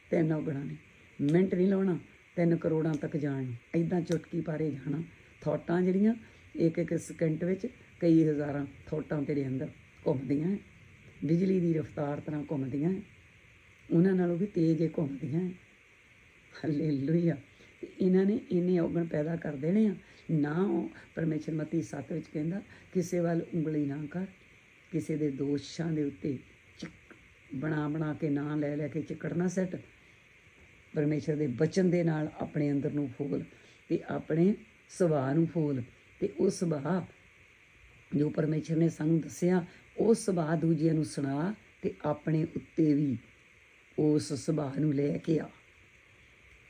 S1: ਤਿੰਨ ਔਗਣਾਂ ਨੇ। ਮਿੰਟ ਨਹੀਂ ਲਾਉਣਾ, ਤਿੰਨ ਕਰੋੜਾਂ ਤੱਕ ਜਾਣ। ਨੂੰ ਐਦਾਂ ਚੁਟਕੀ ਪਾਰੇ ਜਾਣਾ। ਥੋਟਾਂ ਜਿਹੜੀਆਂ, ਇੱਕ ਇੱਕ ਸਕਿੰਟ ਵਿੱਚ ਕਈ ਹਜ਼ਾਰਾਂ ਥੋਟਾਂ ਤੇਰੇ ਅੰਦਰ ਘੁੰਮਦੀਆਂ ਹੈ। ਬਿਜਲੀ ਦੀ ਰਫ਼ਤਾਰ ਤਰ੍ਹਾਂ ਘੁੰਮਦੀਆਂ ਹੈ। ਉਹਨਾਂ ਨਾਲੋਂ ਵੀ ਤੇਜ਼ ਇਹ ਘੁੰਮਦੀਆਂ ਹੈ। ਹਾਲੇਲੂਇਆ ਇਹਨਾਂ ਨੇ ਇੰਨੇ ਔਗਣ ਪੈਦਾ ਕਰ ਦੇਣੇ ਆ। ਨਾ ਉਹ ਪਰਮੇਸ਼ਰ ਮਤੀ 7 ਵਿੱਚ ਕਹਿੰਦਾ, ਕਿਸੇ ਵੱਲ ਉਂਗਲੀ ਨਾ ਕਰ, ਕਿਸੇ ਦੇ ਦੋਸ਼ਾਂ ਦੇ ਉੱਤੇ ਚਿਕ, ਬਣਾ ਬਣਾ ਕੇ ਨਾਂ ਲੈ ਲੈ ਕੇ ਚਿੱਕੜ ਨਾ ਸੱਟ। ਪਰਮੇਸ਼ਰ ਦੇ ਬਚਨ ਦੇ ਨਾਲ ਆਪਣੇ ਅੰਦਰ ਨੂੰ ਫੋਲ ਤੇ ਆਪਣੇ ਸੁਭਾਅ ਨੂੰ ਫੋਲ ਤੇ ਉਹ ਸੁਭਾਅ ਜੋ ਪਰਮੇਸ਼ਰ ਨੇ ਸਾਨੂੰ ਦੱਸਿਆ, ਉਹ ਸੁਭਾਅ ਦੂਜਿਆਂ ਨੂੰ ਸੁਣਾ ਤੇ ਆਪਣੇ ਉੱਤੇ ਵੀ ਉਸ ਸੁਭਾਅ ਨੂੰ ਲੈ ਕੇ ਆ।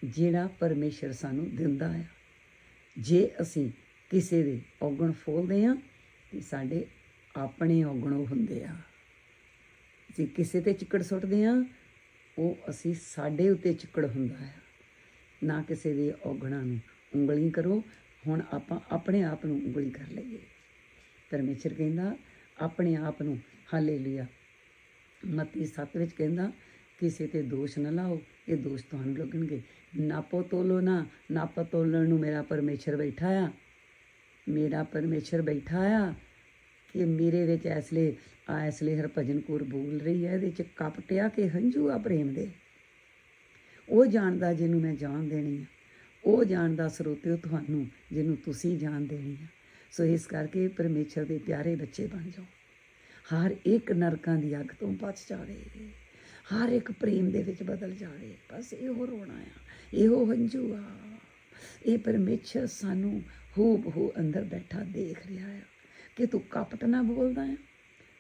S1: ਜਿਹੜਾ ਪਰਮੇਸ਼ਰ ਸਾਨੂੰ ਦਿੰਦਾ ਆ। ਜੇ ਅਸੀਂ ਕਿਸੇ ਦੇ ਔਗਣ ਫੋਲਦੇ ਆ ਤੇ ਸਾਡੇ ਆਪਣੇ ਔਗਣ ਹੁੰਦੇ ਆ। ਜੇ ਕਿਸੇ ਤੇ ਚਿੱਕੜ ਸੁੱਟਦੇ ਆ ਉਹ ਅਸੀਂ ਸਾਡੇ ਉੱਤੇ ਚਿੱਕੜ ਹੁੰਦਾ ਆ। ਨਾ ਕਿਸੇ ਦੇ ਔਗਣਾਂ ਨੂੰ ਉਂਗਲੀ ਕਰੋ, ਹੁਣ ਆਪਾਂ ਆਪਣੇ ਆਪ ਨੂੰ ਉਂਗਲੀ ਕਰ ਲਈਏ। ਪਰਮੇਸ਼ਰ ਕਹਿੰਦਾ, ਆਪਣੇ ਆਪ ਨੂੰ, ਹਾਲੇਲੂਇਆ। ਮਤੀ 7 ਵਿੱਚ ਕਹਿੰਦਾ, ਕਿਸੇ ਤੇ ਦੋਸ਼ ਨਾ ਲਾਓ, ਇਹ ਦੋਸ਼ ਤੁਹਾਨੂੰ ਲੱਗਣਗੇ। ਨਾਪੋ ਤੋਲੋ ਨਾ ਨਾਪ ਤੋਲਣ ਨੂੰ ਮੇਰਾ ਪਰਮੇਸ਼ਰ ਬੈਠਾ ਆ ਮੇਰਾ ਪਰਮੇਸ਼ਰ ਬੈਠਾ ਆ ਕਿ ਮੇਰੇ ਵਿੱਚ ਐਸਲੇ ਆ ਐਸਲੇ ਹਰਭਜਨ ਕੌਰ ਬੋਲ ਰਹੀ ਹੈ ਇਹਦੇ ਚ ਕਪਟਿਆ ਕਿ ਹੰਝੂ ਆ ਪ੍ਰੇਮ ਦੇ ਉਹ ਜਾਣਦਾ ਜਿਹਨੂੰ ਮੈਂ ਜਾਣ ਦੇਣੀ ਆ ਉਹ ਜਾਣਦਾ ਸਰੋਤਿਓ ਤੁਹਾਨੂੰ ਜਿਹਨੂੰ ਤੁਸੀਂ ਜਾਣ ਦੇਣੀ ਆ ਸੋ ਇਸ ਕਰਕੇ ਪਰਮੇਸ਼ਰ ਦੇ ਪਿਆਰੇ ਬੱਚੇ ਬਣ ਜਾਓ ਹਰ ਇੱਕ ਨਰਕਾਂ ਦੀ ਅੱਗ ਤੋਂ ਬਚ ਜਾਵੇ ਹਰ ਇੱਕ ਪ੍ਰੇਮ ਦੇ ਵਿੱਚ ਬਦਲ ਜਾਵੇ ਬਸ ਇਹੋ ਰੋਣਾ ਆ ਇਹੋ ਹੰਝੂ ਆ। ਇਹ ਪਰਮੇਸ਼ਰ ਸਾਨੂੰ ਹੂਬ ਹੂ ਅੰਦਰ ਬੈਠਾ ਦੇਖ ਰਿਹਾ ਆ ਕਿ ਤੂੰ ਕਪਟ ਨਾ ਬੋਲਦਾ ਆ,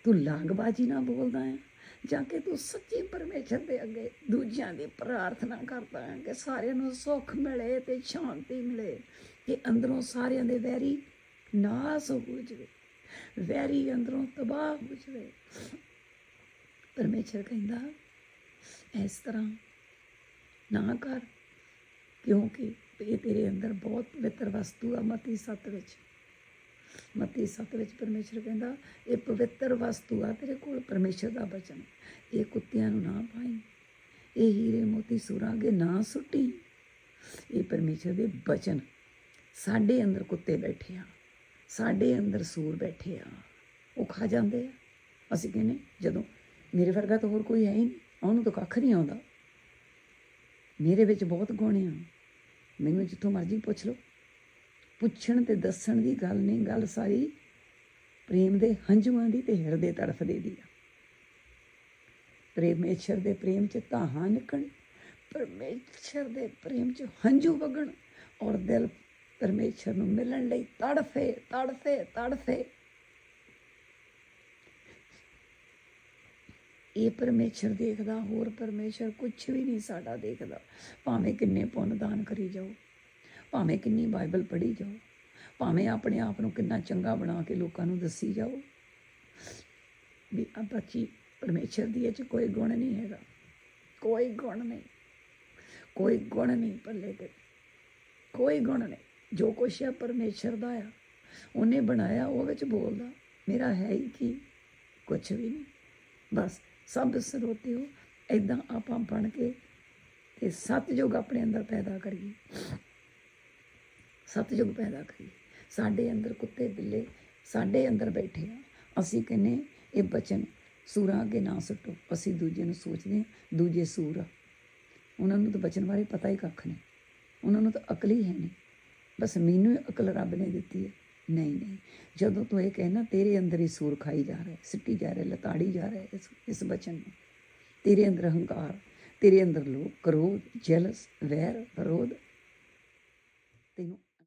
S1: ਤੂੰ ਲਾਂਗਬਾਜ਼ੀ ਨਾ ਬੋਲਦਾ ਆ, ਜਾਂ ਕਿ ਤੂੰ ਸੱਚੀ ਪਰਮੇਸ਼ਰ ਦੇ ਅੱਗੇ ਦੂਜਿਆਂ ਦੀ ਪ੍ਰਾਰਥਨਾ ਕਰਦਾ ਹੈ ਕਿ ਸਾਰਿਆਂ ਨੂੰ ਸੁੱਖ ਮਿਲੇ ਤੇ ਸ਼ਾਂਤੀ ਮਿਲੇ, ਕਿ ਅੰਦਰੋਂ ਸਾਰਿਆਂ ਦੇ ਵੈਰੀ ਨਾਸ ਹੋ ਜਵੇ, ਵੈਰੀ ਅੰਦਰੋਂ ਤਬਾਹ ਹੋ ਜਵੇ। ਪਰਮੇਸ਼ਰ ਕਹਿੰਦਾ, ਇਸ ਤਰ੍ਹਾਂ ਨਾ ਕਰ। ਕਿਉਂਕਿ ਇਹ ਤੇਰੇ ਅੰਦਰ ਬਹੁਤ ਪਵਿੱਤਰ ਵਸਤੂ ਆ, ਮਤੀ 7 ਵਿੱਚ। ਮਤੀ 7 ਵਿੱਚ ਪਰਮੇਸ਼ਰ ਕਹਿੰਦਾ, ਇਹ ਪਵਿੱਤਰ ਵਸਤੂ ਆ ਤੇਰੇ ਕੋਲ, ਪਰਮੇਸ਼ਰ ਦਾ ਬਚਨ। ਇਹ ਕੁੱਤਿਆਂ ਨੂੰ ਨਾ ਪਾਈ। ਇਹ ਹੀਰੇ ਮੋਤੀ ਸੂਰਾਂ ਅੱਗੇ ਨਾ ਸੁੱਟੀ। ਇਹ ਪਰਮੇਸ਼ਰ ਦੇ ਬਚਨ। ਸਾਡੇ ਅੰਦਰ ਕੁੱਤੇ ਬੈਠੇ ਆ। ਸਾਡੇ ਅੰਦਰ ਸੂਰ ਬੈਠੇ ਆ। ਉਹ ਖਾ ਜਾਂਦੇ ਆ। ਅਸੀਂ ਕਹਿੰਨੇ ਜਦੋਂ ਮੇਰੇ ਵਰਗਾ ਤਾਂ ਹੋਰ ਕੋਈ ਹੈ ਹੀ ਨਹੀਂ। ਉਹਨੂੰ ਤਾਂ ਕੱਖ ਨਹੀਂ ਆਉਂਦਾ। ਮੇਰੇ ਵਿੱਚ ਬਹੁਤ ਗੁਣ ਆ। ਮੈਨੂੰ ਜਿੱਥੋਂ ਮਰਜ਼ੀ ਪੁੱਛ ਲਓ। ਪੁੱਛਣ ਤੇ ਦੱਸਣ ਦੀ ਗੱਲ ਨਹੀਂ, ਗੱਲ ਸਾਰੀ ਪ੍ਰੇਮ ਦੇ ਹੰਝੂਆਂ ਦੀ ਤੇ ਹਿਰਦੇ ਤੜਫਦੇ ਦੀ ਆ। ਪਰਮੇਸ਼ਰ ਦੇ ਪ੍ਰੇਮ ਚ ਤਾਹਾਂ ਨਿਕਣ ਪਰਮੇਸ਼ਰ ਦੇ ਪ੍ਰੇਮ ਚ ਹੰਝੂ ਵਗਣ ਔਰ ਦਿਲ ਪਰਮੇਸ਼ਰ ਨੂੰ ਮਿਲਣ ਲਈ ਤੜਫੇ ਤੜਫੇ ਤੜਫੇ। ਇਹ ਪਰਮੇਸ਼ਰ ਦੇਖਦਾ, ਹੋਰ ਪਰਮੇਸ਼ਰ ਕੁਝ ਵੀ ਨਹੀਂ ਸਾਡਾ ਦੇਖਦਾ। ਭਾਵੇਂ ਕਿੰਨੇ ਪੁੰਨ ਦਾਨ ਕਰੀ ਜਾਓ, ਭਾਵੇਂ ਕਿੰਨੀ ਬਾਈਬਲ ਪੜ੍ਹੀ ਜਾਓ, ਭਾਵੇਂ ਆਪਣੇ ਆਪ ਨੂੰ ਕਿੰਨਾ ਚੰਗਾ ਬਣਾ ਕੇ ਲੋਕਾਂ ਨੂੰ ਦੱਸੀ ਜਾਓ, ਵੀ ਬੱਚੀ ਪਰਮੇਸ਼ਰ ਦੀ ਇਹ ਚ ਕੋਈ ਗੁਣ ਨਹੀਂ ਹੈਗਾ। ਕੋਈ ਗੁਣ ਨਹੀਂ, ਕੋਈ ਗੁਣ ਨਹੀਂ ਪੱਲੇ ਤੇ, ਕੋਈ ਗੁਣ ਨਹੀਂ। ਜੋ ਕੁਛ ਹੈ ਪਰਮੇਸ਼ਰ ਦਾ ਆ, ਉਹਨੇ ਬਣਾਇਆ, ਉਹ ਵਿੱਚ ਬੋਲਦਾ, ਮੇਰਾ ਹੈ ਹੀ ਕੀ? ਕੁਛ ਵੀ ਨਹੀਂ। ਬਸ ਸਭ ਸਰੋਤੇ ਹੋ ਇਦਾਂ ਆਪਾਂ ਬਣ ਕੇ ਤੇ ਸਤਜੁਗ ਆਪਣੇ ਅੰਦਰ ਪੈਦਾ ਕਰੀਏ। ਸਤਜੁਗ ਪੈਦਾ ਕਰੀਏ। ਸਾਡੇ ਅੰਦਰ ਕੁੱਤੇ, ਬਿੱਲੇ ਸਾਡੇ ਅੰਦਰ ਬੈਠੇ ਆ। ਅਸੀਂ ਕਹਿੰਨੇ ਇਹ ਬਚਨ ਸੂਰਾਂ ਅੱਗੇ ਨਾ ਸੁੱਟੋ। ਅਸੀਂ ਦੂਜੇ ਨੂੰ ਸੋਚਦੇ ਹਾਂ, ਦੂਜੇ ਸੂਰ ਆ। ਉਹਨਾਂ ਨੂੰ ਤਾਂ ਬਚਨ ਬਾਰੇ ਪਤਾ ਹੀ ਕੱਖ ਨਹੀਂ। ਉਹਨਾਂ ਨੂੰ ਤਾਂ ਅਕਲ ਹੀ ਹੈ ਨਹੀਂ। ਬਸ ਮੈਨੂੰ ਹੀ ਅਕਲ ਰੱਬ ਨੇ ਦਿੱਤੀ ਹੈ। ਨਹੀਂ ਨਹੀਂ। ਜਦੋਂ ਤੂੰ ਇਹ ਕਹਿਣਾ ਤੇਰੇ ਅੰਦਰ ਹੀ ਸੂਰ ਖਾਈ ਜਾ ਰਿਹਾ, ਸਿੱਟੀ ਜਾ ਰਿਹਾ, ਲਤਾੜੀ ਜਾ ਰਿਹਾ ਇਸ ਇਸ ਬਚਨ ਨੂੰ। ਤੇਰੇ ਅੰਦਰ ਹੰਕਾਰ, ਤੇਰੇ ਅੰਦਰ ਲੋਭ ਕਰੋਧ, ਜੈਲਸ, ਵੈਰ, ਵਿਰੋਧ। ਤੈਨੂੰ